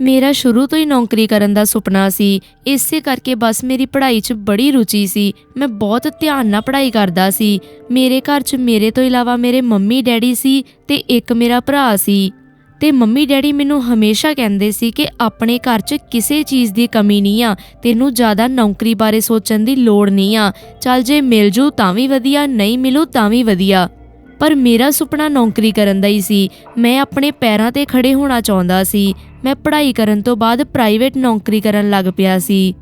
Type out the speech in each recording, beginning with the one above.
ਮੇਰਾ ਸ਼ੁਰੂ ਤੋਂ ਹੀ ਨੌਕਰੀ ਕਰਨ ਦਾ ਸੁਪਨਾ ਸੀ। ਇਸੇ ਕਰਕੇ ਬਸ ਮੇਰੀ ਪੜ੍ਹਾਈ 'ਚ ਬੜੀ ਰੁਚੀ ਸੀ। ਮੈਂ ਬਹੁਤ ਧਿਆਨ ਨਾਲ ਪੜ੍ਹਾਈ ਕਰਦਾ ਸੀ। ਮੇਰੇ ਘਰ 'ਚ ਮੇਰੇ ਤੋਂ ਇਲਾਵਾ ਮੇਰੇ ਮੰਮੀ, ਡੈਡੀ ਸੀ ਤੇ ਇੱਕ ਮੇਰਾ ਭਰਾ ਸੀ। ਤੇ ਮੰਮੀ, ਡੈਡੀ ਮੈਨੂੰ ਹਮੇਸ਼ਾ ਕਹਿੰਦੇ ਸੀ ਕਿ ਆਪਣੇ ਘਰ 'ਚ ਕਿਸੇ ਚੀਜ਼ ਦੀ ਕਮੀ ਨਹੀਂ ਆ। ਤੈਨੂੰ ਜ਼ਿਆਦਾ ਨੌਕਰੀ ਬਾਰੇ ਸੋਚਣ ਦੀ ਲੋੜ ਨਹੀਂ ਆ। ਚੱਲ ਜੇ ਮਿਲ ਜੂ ਤਾਂ ਵੀ ਵਧੀਆ, ਨਹੀਂ ਮਿਲੂ ਤਾਂ ਵੀ ਵਧੀਆ। ਪਰ ਮੇਰਾ ਸੁਪਨਾ ਨੌਕਰੀ ਕਰਨ ਦਾ ਹੀ ਸੀ। ਮੈਂ ਆਪਣੇ ਪੈਰਾਂ ਤੇ ਖੜੇ ਹੋਣਾ ਚਾਹੁੰਦਾ ਸੀ। ਮੈਂ ਪੜ੍ਹਾਈ ਕਰਨ ਤੋਂ ਬਾਅਦ ਪ੍ਰਾਈਵੇਟ ਨੌਕਰੀ ਕਰਨ ਲੱਗ ਪਿਆ ਸੀ।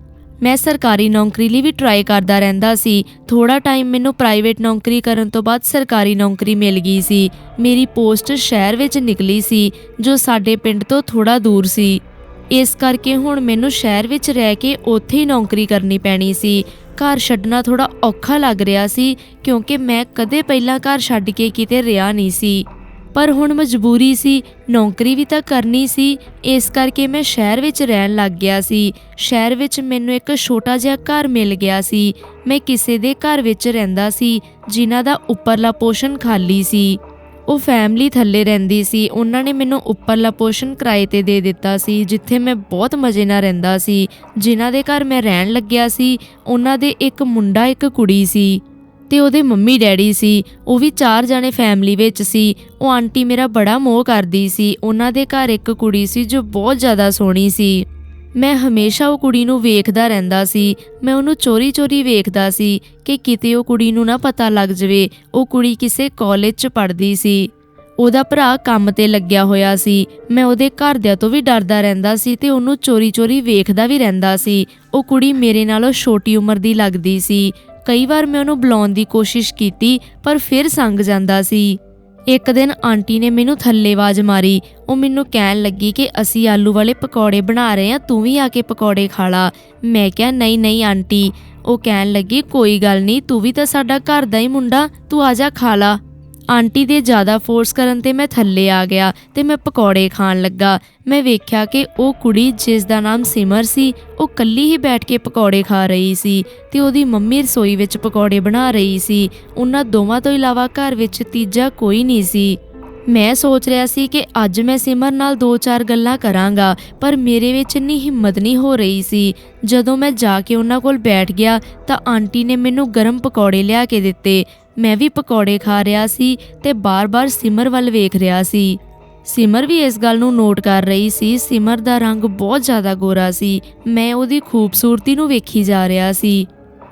ਮੈਂ ਸਰਕਾਰੀ ਨੌਕਰੀ ਲਈ ਵੀ ਟਰਾਈ ਕਰਦਾ ਰਹਿੰਦਾ ਸੀ। ਥੋੜਾ ਟਾਈਮ ਮੈਨੂੰ ਪ੍ਰਾਈਵੇਟ ਨੌਕਰੀ ਕਰਨ ਤੋਂ ਬਾਅਦ ਸਰਕਾਰੀ ਨੌਕਰੀ ਮਿਲ ਗਈ ਸੀ। ਮੇਰੀ ਪੋਸਟ ਸ਼ਹਿਰ ਵਿੱਚ ਨਿਕਲੀ ਸੀ, ਜੋ ਸਾਡੇ ਪਿੰਡ ਤੋਂ ਥੋੜਾ ਦੂਰ ਸੀ। ਇਸ ਕਰਕੇ ਹੁਣ ਮੈਨੂੰ ਸ਼ਹਿਰ ਵਿੱਚ ਰਹਿ ਕੇ ਉੱਥੇ ਹੀ ਨੌਕਰੀ ਕਰਨੀ ਪੈਣੀ ਸੀ। ਘਰ ਛੱਡਣਾ ਥੋੜਾ ਔਖਾ ਲੱਗ ਰਿਹਾ ਸੀ, ਕਿਉਂਕਿ ਮੈਂ ਕਦੇ ਪਹਿਲਾਂ ਘਰ ਛੱਡ ਕੇ ਕਿਤੇ ਰਿਹਾ ਨਹੀਂ ਸੀ। ਪਰ ਹੁਣ ਮਜਬੂਰੀ ਸੀ, ਨੌਕਰੀ ਵੀ ਤਾਂ ਕਰਨੀ ਸੀ, ਇਸ ਕਰਕੇ ਮੈਂ ਸ਼ਹਿਰ ਵਿੱਚ ਰਹਿਣ ਲੱਗ ਗਿਆ ਸੀ। ਸ਼ਹਿਰ ਵਿੱਚ ਮੈਨੂੰ ਇੱਕ ਛੋਟਾ ਜਿਹਾ ਘਰ ਮਿਲ ਗਿਆ ਸੀ। ਮੈਂ ਕਿਸੇ ਦੇ ਘਰ ਵਿੱਚ ਰਹਿੰਦਾ ਸੀ, ਜਿਨ੍ਹਾਂ ਦਾ ਉੱਪਰਲਾ ਪੋਸ਼ਨ ਖਾਲੀ ਸੀ। ਉਹ ਫੈਮਿਲੀ ਥੱਲੇ ਰਹਿੰਦੀ ਸੀ। ਉਹਨਾਂ ਨੇ ਮੈਨੂੰ ਉੱਪਰਲਾ ਪੋਸ਼ਨ ਕਿਰਾਏ ਤੇ ਦੇ ਦਿੱਤਾ ਸੀ, ਜਿੱਥੇ ਮੈਂ ਬਹੁਤ ਮਜ਼ੇ ਨਾਲ ਰਹਿੰਦਾ ਸੀ। ਜਿਨ੍ਹਾਂ ਦੇ ਘਰ ਮੈਂ ਰਹਿਣ ਲੱਗਿਆ ਸੀ, ਉਹਨਾਂ ਦੇ ਇੱਕ ਮੁੰਡਾ, ਇੱਕ ਕੁੜੀ ਸੀ ਤੇ ਉਹਦੇ ਮੰਮੀ ਡੈਡੀ ਸੀ। ਉਹ ਵੀ ਚਾਰ ਜਣੇ ਫੈਮਿਲੀ ਵਿੱਚ ਸੀ। ਉਹ ਆਂਟੀ ਮੇਰਾ ਬੜਾ ਮੋਹ ਕਰਦੀ ਸੀ। ਉਹਨਾਂ ਦੇ ਘਰ ਇੱਕ ਕੁੜੀ ਸੀ ਜੋ ਬਹੁਤ ਜ਼ਿਆਦਾ ਸੋਹਣੀ ਸੀ। ਮੈਂ ਹਮੇਸ਼ਾ ਉਹ ਕੁੜੀ ਨੂੰ ਵੇਖਦਾ ਰਹਿੰਦਾ ਸੀ। ਮੈਂ ਉਹਨੂੰ ਚੋਰੀ-ਚੋਰੀ ਵੇਖਦਾ ਸੀ ਕਿ ਕਿਤੇ ਉਹ ਕੁੜੀ ਨੂੰ ਨਾ ਪਤਾ ਲੱਗ ਜਵੇ, ਉਹ ਕੁੜੀ ਕਿਸੇ ਕਾਲਜ 'ਚ ਪੜ੍ਹਦੀ ਸੀ। ਉਹਦਾ ਭਰਾ ਕੰਮ ਤੇ ਲੱਗਿਆ ਹੋਇਆ ਸੀ। ਮੈਂ ਉਹਦੇ ਘਰਦਿਆਂ ਤੋਂ ਵੀ ਡਰਦਾ ਰਹਿੰਦਾ ਸੀ ਤੇ ਉਹਨੂੰ ਚੋਰੀ-ਚੋਰੀ ਵੇਖਦਾ ਵੀ ਰਹਿੰਦਾ ਸੀ। ਉਹ ਕੁੜੀ ਮੇਰੇ ਨਾਲੋਂ ਛੋਟੀ ਉਮਰ ਦੀ ਲੱਗਦੀ ਸੀ। ਕਈ ਵਾਰ ਮੈਂ ਉਹਨੂੰ ਬੁਲਾਉਣ ਦੀ ਕੋਸ਼ਿਸ਼ ਕੀਤੀ, ਪਰ ਫਿਰ ਸੰਗ ਜਾਂਦਾ ਸੀ। ਇੱਕ ਦਿਨ ਆਂਟੀ ਨੇ ਮੈਨੂੰ ਥੱਲੇ ਆਵਾਜ਼ ਮਾਰੀ। ਉਹ ਮੈਨੂੰ ਕਹਿਣ ਲੱਗੀ ਕਿ ਅਸੀਂ ਆਲੂ ਵਾਲੇ ਪਕੌੜੇ ਬਣਾ ਰਹੇ ਹਾਂ, ਤੂੰ ਵੀ ਆ ਕੇ ਪਕੌੜੇ ਖਾ ਲਾ। ਮੈਂ ਕਿਹਾ, ਨਹੀਂ ਨਹੀਂ ਆਂਟੀ। ਉਹ ਕਹਿਣ ਲੱਗੀ, ਕੋਈ ਗੱਲ ਨਹੀਂ, ਤੂੰ ਵੀ ਤਾਂ ਸਾਡਾ ਘਰ ਦਾ ਹੀ ਮੁੰਡਾ, ਤੂੰ ਆ ਜਾ ਖਾ ਲਾ। ਆਂਟੀ ਦੇ ਜ਼ਿਆਦਾ ਫੋਰਸ ਕਰਨ ਤੇ ਮੈਂ ਥੱਲੇ ਆ ਗਿਆ ਤੇ ਮੈਂ ਪਕੌੜੇ ਖਾਣ ਲੱਗਾ। ਮੈਂ ਵੇਖਿਆ ਕਿ ਉਹ ਕੁੜੀ ਜਿਸ ਦਾ ਨਾਮ ਸਿਮਰ ਸੀ, ਉਹ ਕੱਲੀ ਹੀ ਬੈਠ ਕੇ ਪਕੌੜੇ ਖਾ ਰਹੀ ਸੀ ਤੇ ਉਹਦੀ ਮੰਮੀ ਰਸੋਈ ਵਿੱਚ ਪਕੌੜੇ ਬਣਾ ਰਹੀ ਸੀ। ਉਹਨਾਂ ਦੋਵਾਂ ਤੋਂ ਇਲਾਵਾ ਘਰ ਵਿੱਚ ਤੀਜਾ ਕੋਈ ਨਹੀਂ ਸੀ। ਮੈਂ ਸੋਚ ਰਿਹਾ ਸੀ ਕਿ ਅੱਜ ਮੈਂ ਸਿਮਰ ਨਾਲ ਦੋ ਚਾਰ ਗੱਲਾਂ ਕਰਾਂਗਾ, ਪਰ ਮੇਰੇ ਵਿੱਚ ਇੰਨੀ ਹਿੰਮਤ ਨਹੀਂ ਹੋ ਰਹੀ ਸੀ। ਜਦੋਂ ਮੈਂ ਜਾ ਕੇ ਉਹਨਾਂ ਕੋਲ ਬੈਠ ਗਿਆ ਤਾਂ ਆਂਟੀ ਨੇ ਮੈਨੂੰ ਗਰਮ ਪਕੌੜੇ ਲਿਆ ਕੇ ਦਿੱਤੇ। ਮੈਂ ਵੀ ਪਕੌੜੇ ਖਾ ਰਿਹਾ ਸੀ ਤੇ ਬਾਰ-ਬਾਰ ਸਿਮਰ ਵੱਲ ਵੇਖ ਰਿਹਾ ਸੀ। ਸਿਮਰ ਵੀ ਇਸ ਗੱਲ ਨੂੰ ਨੋਟ ਕਰ ਰਹੀ ਸੀ, ਸਿਮਰ ਦਾ ਰੰਗ ਬਹੁਤ ਜ਼ਿਆਦਾ ਗੋਰਾ ਸੀ। ਮੈਂ ਉਹਦੀ ਖੂਬਸੂਰਤੀ ਨੂੰ ਵੇਖੀ ਜਾ ਰਿਹਾ ਸੀ।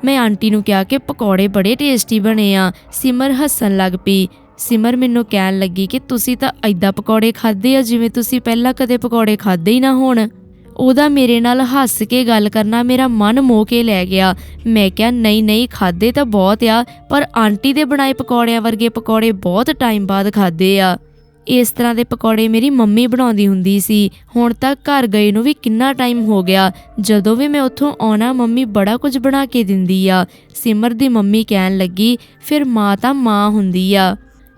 ਮੈਂ ਆਂਟੀ ਨੂੰ ਕਿਹਾ ਕਿ ਪਕੌੜੇ ਬੜੇ ਟੇਸਟੀ ਬਣੇ ਆ, ਸਿਮਰ ਹੱਸਣ ਲੱਗ ਪਈ। ਸਿਮਰ ਮੈਨੂੰ ਕਹਿਣ ਲੱਗੀ ਕਿ ਤੁਸੀਂ ਤਾਂ ਐਦਾਂ ਪਕੌੜੇ ਖਾਦੇ ਆ ਜਿਵੇਂ ਤੁਸੀਂ ਪਹਿਲਾਂ ਕਦੇ ਪਕੌੜੇ ਖਾਦੇ ਹੀ ਨਾ ਹੋਣ। ਉਹਦਾ ਮੇਰੇ ਨਾਲ ਹੱਸ ਕੇ ਗੱਲ ਕਰਨਾ ਮੇਰਾ ਮਨ ਮੋਹ ਕੇ ਲੈ ਗਿਆ। ਮੈਂ ਕਿਹਾ, ਨਹੀਂ ਨਹੀਂ, ਖਾਦੇ ਤਾਂ ਬਹੁਤ ਆ, ਪਰ ਆਂਟੀ ਦੇ ਬਣਾਏ ਪਕੌੜਿਆਂ ਵਰਗੇ ਪਕੌੜੇ ਬਹੁਤ ਟਾਈਮ ਬਾਅਦ ਖਾਦੇ ਆ। ਇਸ ਤਰ੍ਹਾਂ ਦੇ ਪਕੌੜੇ ਮੇਰੀ ਮੰਮੀ ਬਣਾਉਂਦੀ ਹੁੰਦੀ ਸੀ। ਹੁਣ ਤੱਕ ਘਰ ਗਏ ਨੂੰ ਵੀ ਕਿੰਨਾ ਟਾਈਮ ਹੋ ਗਿਆ। ਜਦੋਂ ਵੀ ਮੈਂ ਉੱਥੋਂ ਆਉਣਾ, ਮੰਮੀ ਬੜਾ ਕੁਝ ਬਣਾ ਕੇ ਦਿੰਦੀ ਆ। ਸਿਮਰ ਦੀ ਮੰਮੀ ਕਹਿਣ ਲੱਗੀ, ਫਿਰ ਮਾਂ ਤਾਂ ਮਾਂ ਹੁੰਦੀ ਆ।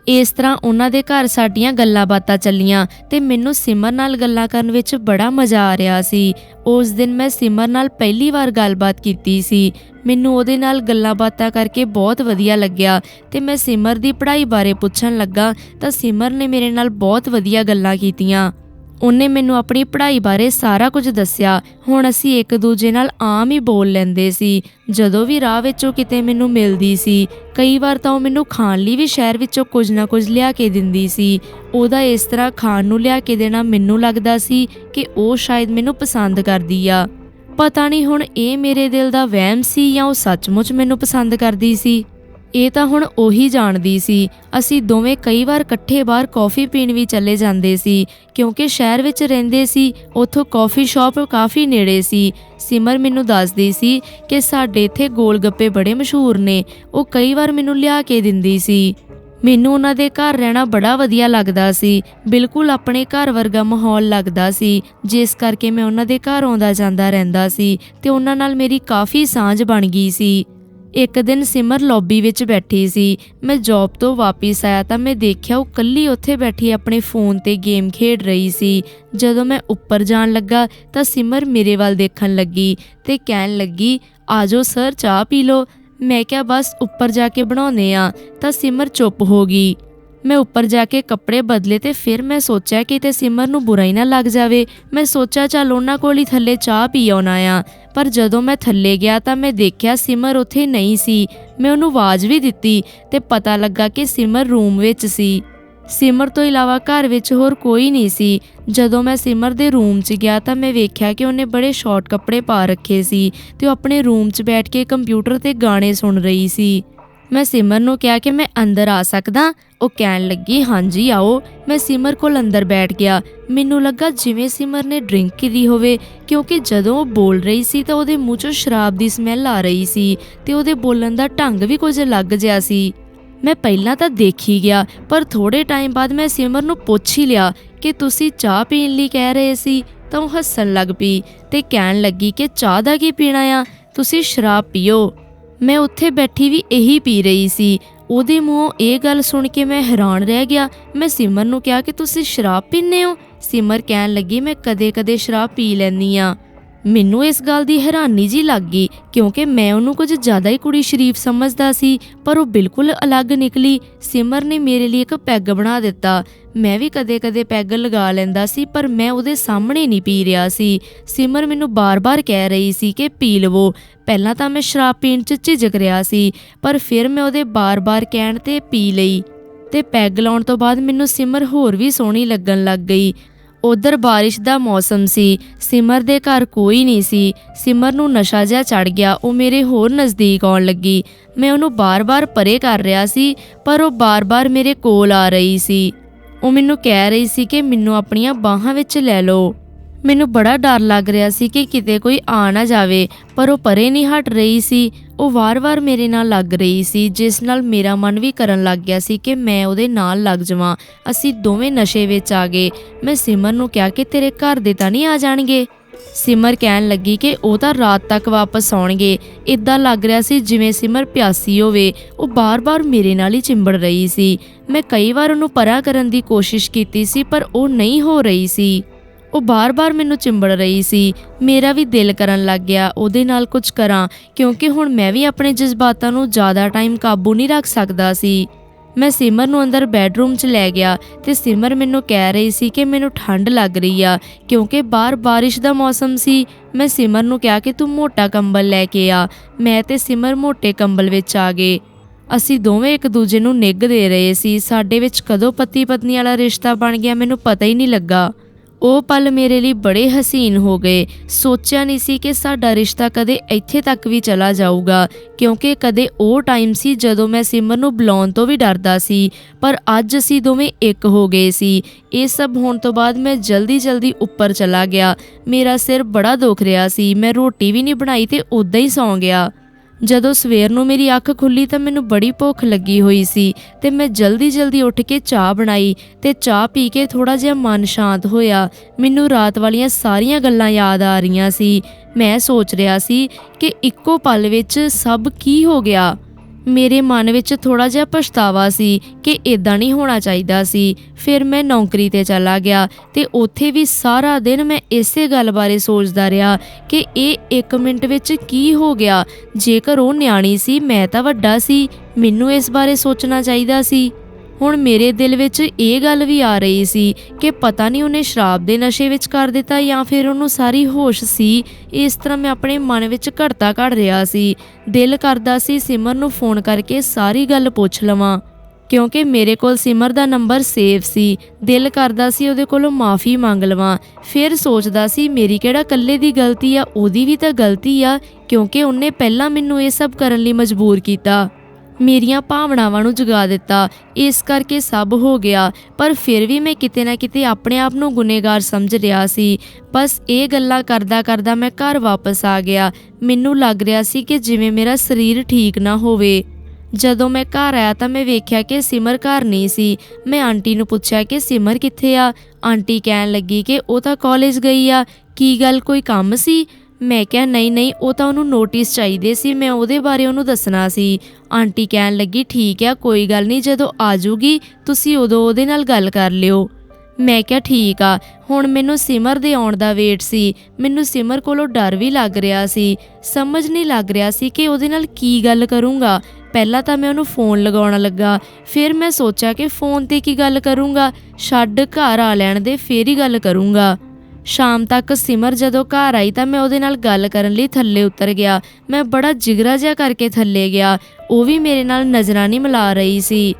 ਇਸ ਤਰ੍ਹਾਂ ਉਹਨਾਂ ਦੇ ਘਰ ਸਾਡੀਆਂ ਗੱਲਾਂ ਬਾਤਾਂ ਚੱਲੀਆਂ ਤੇ ਮੈਨੂੰ ਸਿਮਰ ਨਾਲ ਗੱਲਾਂ ਕਰਨ ਵਿੱਚ ਬੜਾ ਮਜ਼ਾ ਆ ਰਿਹਾ ਸੀ। ਉਸ ਦਿਨ ਮੈਂ ਸਿਮਰ ਨਾਲ ਪਹਿਲੀ ਵਾਰ ਗੱਲਬਾਤ ਕੀਤੀ ਸੀ। ਮੈਨੂੰ ਉਹਦੇ ਨਾਲ ਗੱਲਾਂ ਬਾਤਾਂ ਕਰਕੇ ਬਹੁਤ ਵਧੀਆ ਲੱਗਿਆ ਤੇ ਮੈਂ ਸਿਮਰ ਦੀ ਪੜ੍ਹਾਈ ਬਾਰੇ ਪੁੱਛਣ ਲੱਗਾ ਤਾਂ ਸਿਮਰ ਨੇ ਮੇਰੇ ਨਾਲ ਬਹੁਤ ਵਧੀਆ ਗੱਲਾਂ ਕੀਤੀਆਂ। ਉਹਨੇ ਮੈਨੂੰ ਆਪਣੀ ਪੜ੍ਹਾਈ ਬਾਰੇ ਸਾਰਾ ਕੁਝ ਦੱਸਿਆ। ਹੁਣ ਅਸੀਂ ਇੱਕ ਦੂਜੇ ਨਾਲ ਆਮ ਹੀ ਬੋਲ ਲੈਂਦੇ ਸੀ। ਜਦੋਂ ਵੀ ਰਾਹ ਵਿੱਚੋਂ ਕਿਤੇ ਮੈਨੂੰ ਮਿਲਦੀ ਸੀ, ਕਈ ਵਾਰ ਤਾਂ ਉਹ ਮੈਨੂੰ ਖਾਣ ਲਈ ਵੀ ਸ਼ਹਿਰ ਵਿੱਚੋਂ ਕੁਝ ਨਾ ਕੁਝ ਲਿਆ ਕੇ ਦਿੰਦੀ ਸੀ। ਉਹਦਾ ਇਸ ਤਰ੍ਹਾਂ ਖਾਣ ਨੂੰ ਲਿਆ ਕੇ ਦੇਣਾ ਮੈਨੂੰ ਲੱਗਦਾ ਸੀ ਕਿ ਉਹ ਸ਼ਾਇਦ ਮੈਨੂੰ ਪਸੰਦ ਕਰਦੀ ਆ। ਪਤਾ ਨਹੀਂ ਹੁਣ ਇਹ ਮੇਰੇ ਦਿਲ ਦਾ ਵਹਿਮ ਸੀ ਜਾਂ ਉਹ ਸੱਚਮੁੱਚ ਮੈਨੂੰ ਪਸੰਦ ਕਰਦੀ ਸੀ। ਇਹ ਤਾਂ ਹੁਣ ਉਹੀ ਜਾਣਦੀ ਸੀ। ਅਸੀਂ ਦੋਵੇਂ ਕਈ ਵਾਰ ਇਕੱਠੇ ਬਾਹਰ ਕੌਫੀ ਪੀਣ ਵੀ ਚੱਲੇ ਜਾਂਦੇ ਸੀ, ਕਿਉਂਕਿ ਸ਼ਹਿਰ ਵਿੱਚ ਰਹਿੰਦੇ ਸੀ, ਉੱਥੋਂ ਕੌਫੀ ਸ਼ਾਪ ਕਾਫੀ ਨੇੜੇ ਸੀ। ਸਿਮਰ ਮੈਨੂੰ ਦੱਸਦੀ ਸੀ ਕਿ ਸਾਡੇ ਇੱਥੇ ਗੋਲ ਗੱਪੇ ਬੜੇ ਮਸ਼ਹੂਰ ਨੇ, ਉਹ ਕਈ ਵਾਰ ਮੈਨੂੰ ਲਿਆ ਕੇ ਦਿੰਦੀ ਸੀ। ਮੈਨੂੰ ਉਹਨਾਂ ਦੇ ਘਰ ਰਹਿਣਾ ਬੜਾ ਵਧੀਆ ਲੱਗਦਾ ਸੀ, ਬਿਲਕੁਲ ਆਪਣੇ ਘਰ ਵਰਗਾ ਮਾਹੌਲ ਲੱਗਦਾ ਸੀ, ਜਿਸ ਕਰਕੇ ਮੈਂ ਉਹਨਾਂ ਦੇ ਘਰ ਆਉਂਦਾ ਜਾਂਦਾ ਰਹਿੰਦਾ ਸੀ ਤੇ ਉਹਨਾਂ ਨਾਲ ਮੇਰੀ ਕਾਫੀ ਸਾਂਝ ਬਣ ਗਈ ਸੀ। ਇੱਕ ਦਿਨ ਸਿਮਰ ਲੌਬੀ ਵਿੱਚ ਬੈਠੀ ਸੀ। ਮੈਂ ਜੌਬ ਤੋਂ ਵਾਪਸ ਆਇਆ ਤਾਂ ਮੈਂ ਦੇਖਿਆ ਉਹ ਕੱਲੀ ਉੱਥੇ ਬੈਠੀ ਆਪਣੇ ਫੋਨ ਤੇ ਗੇਮ ਖੇਡ ਰਹੀ ਸੀ। ਜਦੋਂ ਮੈਂ ਉੱਪਰ ਜਾਣ ਲੱਗਾ ਤਾਂ ਸਿਮਰ ਮੇਰੇ ਵੱਲ ਦੇਖਣ ਲੱਗੀ ਤੇ ਕਹਿਣ ਲੱਗੀ, ਆਜੋ ਸਰ, ਚਾਹ ਪੀ ਲਓ। ਮੈਂ ਕਿਹਾ, ਬਸ, ਉੱਪਰ ਜਾ ਕੇ ਬਣਾਉਨੇ ਆ ਤਾਂ ਸਿਮਰ ਚੁੱਪ ਹੋ ਗਈ। ਮੈਂ ਉੱਪਰ ਜਾ ਕੇ ਕੱਪੜੇ ਬਦਲੇ ਤੇ ਫਿਰ ਮੈਂ ਸੋਚਿਆ ਕਿ ਤੇ ਸਿਮਰ ਨੂੰ ਬੁਰਾ ਹੀ ਨਾ ਲੱਗ ਜਾਵੇ। ਮੈਂ ਸੋਚਿਆ, ਚੱਲ ਉਹਨਾਂ ਕੋਲ ਹੀ ਥੱਲੇ ਚਾਹ ਪੀ ਆਉਣਾ ਆ। ਪਰ ਜਦੋਂ ਮੈਂ ਥੱਲੇ ਗਿਆ ਤਾਂ ਮੈਂ ਦੇਖਿਆ ਸਿਮਰ ਉੱਥੇ ਨਹੀਂ ਸੀ। ਮੈਂ ਉਹਨੂੰ ਆਵਾਜ਼ ਵੀ ਦਿੱਤੀ ਤੇ ਪਤਾ ਲੱਗਾ ਕਿ ਸਿਮਰ ਰੂਮ ਵਿੱਚ ਸੀ। ਸਿਮਰ ਤੋਂ ਇਲਾਵਾ ਘਰ ਵਿੱਚ ਹੋਰ ਕੋਈ ਨਹੀਂ ਸੀ। ਜਦੋਂ ਮੈਂ ਸਿਮਰ ਦੇ ਰੂਮ 'ਚ ਗਿਆ ਤਾਂ ਮੈਂ ਵੇਖਿਆ ਕਿ ਉਹਨੇ ਬੜੇ ਸ਼ਾਰਟ ਕੱਪੜੇ ਪਾ ਰੱਖੇ ਸੀ ਤੇ ਉਹ ਆਪਣੇ ਰੂਮ 'ਚ ਬੈਠ ਕੇ ਕੰਪਿਊਟਰ ਤੇ ਗਾਣੇ ਸੁਣ ਰਹੀ ਸੀ। ਮੈਂ ਸਿਮਰ ਨੂੰ ਕਿਹਾ ਕਿ ਮੈਂ ਅੰਦਰ ਆ ਸਕਦਾ। ਉਹ ਕਹਿਣ ਲੱਗੀ, ਹਾਂਜੀ, ਆਓ। ਮੈਂ ਸਿਮਰ ਕੋਲ ਅੰਦਰ ਬੈਠ ਗਿਆ। ਮੈਨੂੰ ਲੱਗਾ ਜਿਵੇਂ ਸਿਮਰ ਨੇ ਡਰਿੰਕ ਕੀਤੀ ਹੋਵੇ, ਕਿਉਂਕਿ ਜਦੋਂ ਉਹ ਬੋਲ ਰਹੀ ਸੀ ਤਾਂ ਉਹਦੇ ਮੂੰਹ 'ਚੋਂ ਸ਼ਰਾਬ ਦੀ ਸਮੈਲ ਆ ਰਹੀ ਸੀ ਤੇ ਉਹਦੇ ਬੋਲਣ ਦਾ ਢੰਗ ਵੀ ਕੁਝ ਅਲੱਗ ਜਿਹਾ ਸੀ। ਮੈਂ ਪਹਿਲਾਂ ਤਾਂ ਦੇਖੀ ਗਿਆ, ਪਰ ਥੋੜੇ ਟਾਈਮ ਬਾਅਦ ਮੈਂ ਸਿਮਰ ਨੂੰ ਪੁੱਛ ਹੀ ਲਿਆ ਕਿ ਤੁਸੀਂ ਚਾਹ ਪੀਣ ਲਈ ਕਹਿ ਰਹੇ ਸੀ। ਤਾਂ ਉਹ ਹੱਸਣ ਲੱਗ ਪਈ ਤੇ ਕਹਿਣ ਲੱਗੀ ਕਿ ਚਾਹ ਦਾ ਕੀ ਪੀਣਾ ਆ? ਤੁਸੀਂ ਸ਼ਰਾਬ ਪੀਓ। ਮੈਂ ਉੱਥੇ ਬੈਠੀ ਵੀ ਇਹੀ ਪੀ ਰਹੀ ਸੀ। ਉਹਦੇ ਮੂੰਹੋਂ ਇਹ ਗੱਲ ਸੁਣ ਕੇ ਮੈਂ ਹੈਰਾਨ ਰਹਿ ਗਿਆ। ਮੈਂ ਸਿਮਰ ਨੂੰ ਕਿਹਾ ਕਿ ਤੁਸੀਂ ਸ਼ਰਾਬ ਪੀਂਦੇ ਹੋ? ਸਿਮਰ ਕਹਿਣ ਲੱਗੀ, ਮੈਂ ਕਦੇ-ਕਦੇ ਸ਼ਰਾਬ ਪੀ ਲੈਂਦੀ ਆ ਮੈਨੂੰ ਇਸ ਗੱਲ ਦੀ ਹੈਰਾਨੀ ਜੀ ਲੱਗ ਗਈ, ਕਿਉਂਕਿ ਮੈਂ ਉਹਨੂੰ ਕੁਝ ਜ਼ਿਆਦਾ ਹੀ ਕੁੜੀ ਸ਼ਰੀਫ ਸਮਝਦਾ ਸੀ, ਪਰ ਉਹ ਬਿਲਕੁਲ ਅਲੱਗ ਨਿਕਲੀ। ਸਿਮਰ ਨੇ ਮੇਰੇ ਲਈ ਇੱਕ ਪੈਗ ਬਣਾ ਦਿੱਤਾ। ਮੈਂ ਵੀ ਕਦੇ-ਕਦੇ ਪੈਗ ਲਗਾ ਲੈਂਦਾ ਸੀ, ਪਰ ਮੈਂ ਉਹਦੇ ਸਾਹਮਣੇ ਨਹੀਂ ਪੀ ਰਿਹਾ ਸੀ। ਸਿਮਰ ਮੈਨੂੰ ਬਾਰ-ਬਾਰ ਕਹਿ ਰਹੀ ਸੀ ਕਿ ਪੀ ਲਵੋ। ਪਹਿਲਾਂ ਤਾਂ ਮੈਂ ਸ਼ਰਾਬ ਪੀਣ 'ਚ ਝਿਜਕ ਰਿਹਾ ਸੀ, ਪਰ ਫਿਰ ਮੈਂ ਉਹਦੇ ਬਾਰ-ਬਾਰ ਕਹਿਣ ਤੇ ਪੀ ਲਈ। ਤੇ ਪੈਗ ਲਾਉਣ ਤੋਂ ਬਾਅਦ ਮੈਨੂੰ ਸਿਮਰ ਹੋਰ ਵੀ ਸੋਹਣੀ ਲੱਗਣ ਲੱਗ ਗਈ। ਉਧਰ ਬਾਰਿਸ਼ ਦਾ ਮੌਸਮ ਸੀ। ਸਿਮਰ ਦੇ ਘਰ ਕੋਈ ਨਹੀਂ ਸੀ। ਸਿਮਰ ਨੂੰ ਨਸ਼ਾ ਜਿਹਾ ਚੜ ਗਿਆ। ਉਹ ਮੇਰੇ ਹੋਰ ਨਜ਼ਦੀਕ ਆਉਣ ਲੱਗੀ। ਮੈਂ ਉਹਨੂੰ ਬਾਰ-ਬਾਰ ਪਰੇ ਕਰ ਰਿਹਾ ਸੀ, ਪਰ ਉਹ ਬਾਰ-ਬਾਰ ਮੇਰੇ ਕੋਲ ਆ ਰਹੀ ਸੀ। ਉਹ ਮੈਨੂੰ ਕਹਿ ਰਹੀ ਸੀ ਕਿ ਮੈਨੂੰ ਆਪਣੀਆਂ ਬਾਹਾਂ ਵਿੱਚ ਲੈ ਲਓ। ਮੈਨੂੰ ਬੜਾ ਡਰ ਲੱਗ ਰਿਹਾ ਸੀ ਕਿ ਕਿਤੇ ਕੋਈ ਆ ਨਾ ਜਾਵੇ, ਪਰ ਉਹ ਪਰੇ ਨਹੀਂ ਹਟ ਰਹੀ ਸੀ। ਉਹ ਵਾਰ-ਵਾਰ ਮੇਰੇ ਨਾਲ ਲੱਗ ਰਹੀ ਸੀ, ਜਿਸ ਨਾਲ ਮੇਰਾ ਮਨ ਵੀ ਕਰਨ ਲੱਗ ਗਿਆ ਸੀ ਕਿ ਮੈਂ ਉਹਦੇ ਨਾਲ ਲੱਗ ਜਾਵਾਂ। ਅਸੀਂ ਦੋਵੇਂ ਨਸ਼ੇ ਵਿੱਚ ਆ ਗਏ। ਮੈਂ ਸਿਮਰ ਨੂੰ ਕਿਹਾ ਕਿ ਤੇਰੇ ਘਰ ਦੇ ਤਾਂ ਨਹੀਂ ਆ ਜਾਣਗੇ? ਸਿਮਰ ਕਹਿਣ ਲੱਗੀ ਕਿ ਉਹ ਤਾਂ ਰਾਤ ਤੱਕ ਵਾਪਸ ਆਉਣਗੇ। ਇਦਾਂ ਲੱਗ ਰਿਹਾ ਸੀ ਜਿਵੇਂ ਸਿਮਰ ਪਿਆਸੀ ਹੋਵੇ। ਉਹ ਬਾਰ-ਬਾਰ ਮੇਰੇ ਨਾਲ ਹੀ ਚਿੰਬੜ ਰਹੀ ਸੀ। ਮੈਂ ਕਈ ਵਾਰ ਉਹਨੂੰ ਪਰਾਂ ਕਰਨ ਦੀ ਕੋਸ਼ਿਸ਼ ਕੀਤੀ ਸੀ, ਪਰ ਉਹ ਨਹੀਂ ਹੋ ਰਹੀ ਸੀ। ਉਹ ਬਾਰ-ਬਾਰ ਮੈਨੂੰ ਚਿੰਬੜ ਰਹੀ ਸੀ। ਮੇਰਾ ਵੀ ਦਿਲ ਕਰਨ ਲੱਗ ਗਿਆ ਉਹਦੇ ਨਾਲ ਕੁਝ ਕਰਾਂ, ਕਿਉਂਕਿ ਹੁਣ ਮੈਂ ਵੀ ਆਪਣੇ ਜਜ਼ਬਾਤਾਂ ਨੂੰ ਜ਼ਿਆਦਾ ਟਾਈਮ ਕਾਬੂ ਨਹੀਂ ਰੱਖ ਸਕਦਾ ਸੀ। ਮੈਂ ਸਿਮਰ ਨੂੰ ਅੰਦਰ ਬੈੱਡਰੂਮ 'ਚ ਲੈ ਗਿਆ ਤੇ ਸਿਮਰ ਮੈਨੂੰ ਕਹਿ ਰਹੀ ਸੀ ਕਿ ਮੈਨੂੰ ਠੰਡ ਲੱਗ ਰਹੀ ਆ, ਕਿਉਂਕਿ ਬਾਹਰ ਬਾਰਿਸ਼ ਦਾ ਮੌਸਮ ਸੀ। ਮੈਂ ਸਿਮਰ ਨੂੰ ਕਿਹਾ ਕਿ ਤੂੰ ਮੋਟਾ ਕੰਬਲ ਲੈ ਕੇ ਆ। ਮੈਂ ਤੇ ਸਿਮਰ ਮੋਟੇ ਕੰਬਲ ਵਿੱਚ ਆ ਗਏ। ਅਸੀਂ ਦੋਵੇਂ ਇੱਕ ਦੂਜੇ ਨੂੰ ਨਿੱਘ ਦੇ ਰਹੇ ਸੀ। ਸਾਡੇ ਵਿੱਚ ਕਦੋਂ ਪਤੀ ਪਤਨੀ ਵਾਲਾ ਰਿਸ਼ਤਾ ਬਣ ਗਿਆ ਮੈਨੂੰ ਪਤਾ ਹੀ ਨਹੀਂ ਲੱਗਾ। ਉਹ ਪਲ ਮੇਰੇ ਲਈ ਬੜੇ ਹਸੀਨ ਹੋ ਗਏ। ਸੋਚਿਆ ਨਹੀਂ ਸੀ ਕਿ ਸਾਡਾ ਰਿਸ਼ਤਾ ਕਦੇ ਇੱਥੇ ਤੱਕ ਵੀ ਚਲਾ ਜਾਊਗਾ, ਕਿਉਂਕਿ ਕਦੇ ਉਹ ਟਾਈਮ ਸੀ ਜਦੋਂ ਮੈਂ ਸਿਮਰ ਨੂੰ ਬੁਲਾਉਣ ਤੋਂ ਵੀ ਡਰਦਾ ਸੀ, ਪਰ ਅੱਜ ਅਸੀਂ ਦੋਵੇਂ ਇੱਕ ਹੋ ਗਏ ਸੀ। ਇਹ ਸਭ ਹੋਣ ਤੋਂ ਬਾਅਦ ਮੈਂ ਜਲਦੀ ਜਲਦੀ ਉੱਪਰ ਚਲਾ ਗਿਆ। ਮੇਰਾ ਸਿਰ ਬੜਾ ਦੁਖ ਰਿਹਾ ਸੀ, ਮੈਂ ਰੋਟੀ ਵੀ ਨਹੀਂ ਬਣਾਈ ਤੇ ਉਦਾਂ ਹੀ ਸੌਂ ਗਿਆ। ਜਦੋਂ ਸਵੇਰ ਨੂੰ ਮੇਰੀ ਅੱਖ ਖੁੱਲੀ ਤਾਂ ਮੈਨੂੰ ਬੜੀ ਭੁੱਖ ਲੱਗੀ ਹੋਈ ਸੀ ਤੇ ਮੈਂ ਜਲਦੀ-ਜਲਦੀ ਉੱਠ ਕੇ ਚਾਹ ਬਣਾਈ ਤੇ ਚਾਹ ਪੀ ਕੇ ਥੋੜਾ ਜਿਹਾ ਮਨ ਸ਼ਾਂਤ ਹੋਇਆ। ਮੈਨੂੰ ਰਾਤ ਵਾਲੀਆਂ ਸਾਰੀਆਂ ਗੱਲਾਂ ਯਾਦ ਆ ਰਹੀਆਂ ਸੀ। ਮੈਂ ਸੋਚ ਰਿਹਾ ਸੀ ਕਿ ਇੱਕੋ ਪਲ ਵਿੱਚ ਸਭ ਕੀ ਹੋ ਗਿਆ। ਮੇਰੇ ਮਨ ਵਿੱਚ ਥੋੜਾ ਜਿਹਾ ਪਛਤਾਵਾ ਸੀ ਕਿ ਇਦਾਂ ਨਹੀਂ ਹੋਣਾ ਚਾਹੀਦਾ ਸੀ। ਫਿਰ ਮੈਂ ਨੌਕਰੀ ਤੇ ਚਲਾ ਗਿਆ ਤੇ ਉੱਥੇ ਵੀ ਸਾਰਾ ਦਿਨ ਮੈਂ ਇਸੇ ਗੱਲ ਬਾਰੇ ਸੋਚਦਾ ਰਿਹਾ ਕਿ ਇਹ 1 ਮਿੰਟ ਵਿੱਚ ਕੀ ਹੋ ਗਿਆ। ਜੇਕਰ ਉਹ ਨਿਆਣੀ ਸੀ, ਮੈਂ ਤਾਂ ਵੱਡਾ ਸੀ। ਮੈਨੂੰ ਇਸ ਬਾਰੇ ਸੋਚਣਾ ਚਾਹੀਦਾ ਸੀ। ਹੁਣ ਮੇਰੇ ਦਿਲ ਵਿੱਚ ਇਹ ਗੱਲ ਵੀ ਆ ਰਹੀ ਸੀ ਕਿ ਪਤਾ ਨਹੀਂ ਉਹਨੇ ਸ਼ਰਾਬ ਦੇ ਨਸ਼ੇ ਵਿੱਚ ਕਰ ਦਿੱਤਾ ਜਾਂ ਫਿਰ ਉਹਨੂੰ ਸਾਰੀ ਹੋਸ਼ ਸੀ। ਇਸ ਤਰ੍ਹਾਂ ਮੈਂ ਆਪਣੇ ਮਨ ਵਿੱਚ ਘੜਤਾ ਘੜ ਰਿਹਾ ਸੀ। ਦਿਲ ਕਰਦਾ ਸੀ ਸਿਮਰ ਨੂੰ ਫੋਨ ਕਰਕੇ ਸਾਰੀ ਗੱਲ ਪੁੱਛ ਲਵਾਂ। ਕਿਉਂਕਿ ਮੇਰੇ ਕੋਲ ਸਿਮਰ ਦਾ ਨੰਬਰ ਸੇਵ ਸੀ। ਦਿਲ ਕਰਦਾ ਸੀ ਉਹਦੇ ਕੋਲੋਂ ਮਾਫੀ ਮੰਗ ਲਵਾਂ। ਫਿਰ ਸੋਚਦਾ ਸੀ ਮੇਰੀ ਕਿਹੜਾ ਇਕੱਲੇ ਦੀ ਗਲਤੀ ਆ, ਉਹਦੀ ਵੀ ਤਾਂ ਗਲਤੀ ਆ, ਕਿਉਂਕਿ ਉਹਨੇ ਪਹਿਲਾਂ ਮੈਨੂੰ ਇਹ ਸਭ ਕਰਨ ਲਈ ਮਜਬੂਰ ਕੀਤਾ। ਮੇਰੀਆਂ ਭਾਵਨਾਵਾਂ ਨੂੰ ਜਗਾ ਦਿੱਤਾ। ਇਸ ਕਰਕੇ ਸਭ ਹੋ ਗਿਆ। ਪਰ ਫਿਰ ਵੀ ਮੈਂ ਕਿਤੇ ਨਾ ਕਿਤੇ ਆਪਣੇ ਆਪ ਨੂੰ ਗੁਨੇਗਾਰ ਸਮਝ ਰਿਹਾ ਸੀ। ਬਸ ਇਹ ਗੱਲਾਂ ਕਰਦਾ ਕਰਦਾ ਮੈਂ ਘਰ ਵਾਪਸ ਆ ਗਿਆ। ਮੈਨੂੰ ਲੱਗ ਰਿਹਾ ਸੀ ਕਿ ਜਿਵੇਂ ਮੇਰਾ ਸਰੀਰ ਠੀਕ ਨਾ ਹੋਵੇ। ਜਦੋਂ ਮੈਂ ਘਰ ਆਇਆ ਤਾਂ ਮੈਂ ਵੇਖਿਆ ਕਿ ਸਿਮਰ ਘਰ ਨਹੀਂ ਸੀ। ਮੈਂ ਆਂਟੀ ਨੂੰ ਪੁੱਛਿਆ ਕਿ ਸਿਮਰ ਕਿੱਥੇ ਆ? ਆਂਟੀ ਕਹਿਣ ਲੱਗੀ ਕਿ ਉਹ ਤਾਂ ਕਾਲਜ ਗਈ ਆ। ਕੀ ਗੱਲ ਕੋਈ ਕੰਮ ਸੀ? ਮੈਂ ਕਿਹਾ, ਨਹੀਂ ਨਹੀਂ, ਉਹ ਤਾਂ ਉਹਨੂੰ ਨੋਟਿਸ ਚਾਹੀਦੇ ਸੀ, ਮੈਂ ਉਹਦੇ ਬਾਰੇ ਉਹਨੂੰ ਦੱਸਣਾ ਸੀ। ਆਂਟੀ ਕਹਿਣ ਲੱਗੀ, ਠੀਕ ਆ, ਕੋਈ ਗੱਲ ਨਹੀਂ, ਜਦੋਂ ਆ ਜਾਊਗੀ ਤੁਸੀਂ ਉਦੋਂ ਉਹਦੇ ਨਾਲ ਗੱਲ ਕਰ ਲਿਓ। ਮੈਂ ਕਿਹਾ, ਠੀਕ ਆ, ਹੁਣ ਮੈਨੂੰ ਸਿਮਰ ਦੇ ਆਉਣ ਦਾ ਵੇਟ ਸੀ, ਮੈਨੂੰ ਸਿਮਰ ਕੋਲੋਂ ਡਰ ਵੀ ਲੱਗ ਰਿਹਾ ਸੀ, ਸਮਝ ਨਹੀਂ ਲੱਗ ਰਿਹਾ ਸੀ ਕਿ ਉਹਦੇ ਨਾਲ ਕੀ ਗੱਲ ਕਰੂੰਗਾ। ਪਹਿਲਾਂ ਤਾਂ ਮੈਂ ਉਹਨੂੰ ਫੋਨ ਲਗਾਉਣ ਲੱਗਾ, ਫਿਰ ਮੈਂ ਸੋਚਿਆ ਕਿ ਫੋਨ ਤੇ ਕੀ ਗੱਲ ਕਰੂੰਗਾ, ਛੱਡ ਘਰ ਆ ਲੈਣ ਦੇ, ਫੇਰ ਹੀ ਗੱਲ ਕਰੂੰਗਾ। ਸ਼ਾਮ ਤੱਕ ਸਿਮਰ ਜਦੋਂ ਘਰ ਆਈ ਤਾਂ ਮੈਂ ਉਹਦੇ ਨਾਲ ਗੱਲ ਕਰਨ ਲਈ ਥੱਲੇ ਉਤਰ ਗਿਆ। ਮੈਂ ਬੜਾ ਜਿਗਰਾ ਜਿਹਾ ਕਰਕੇ ਥੱਲੇ ਗਿਆ। ਉਹ ਵੀ ਮੇਰੇ ਨਾਲ ਨਜ਼ਰਾਂ ਨਹੀਂ ਮਿਲਾ ਰਹੀ ਸੀ।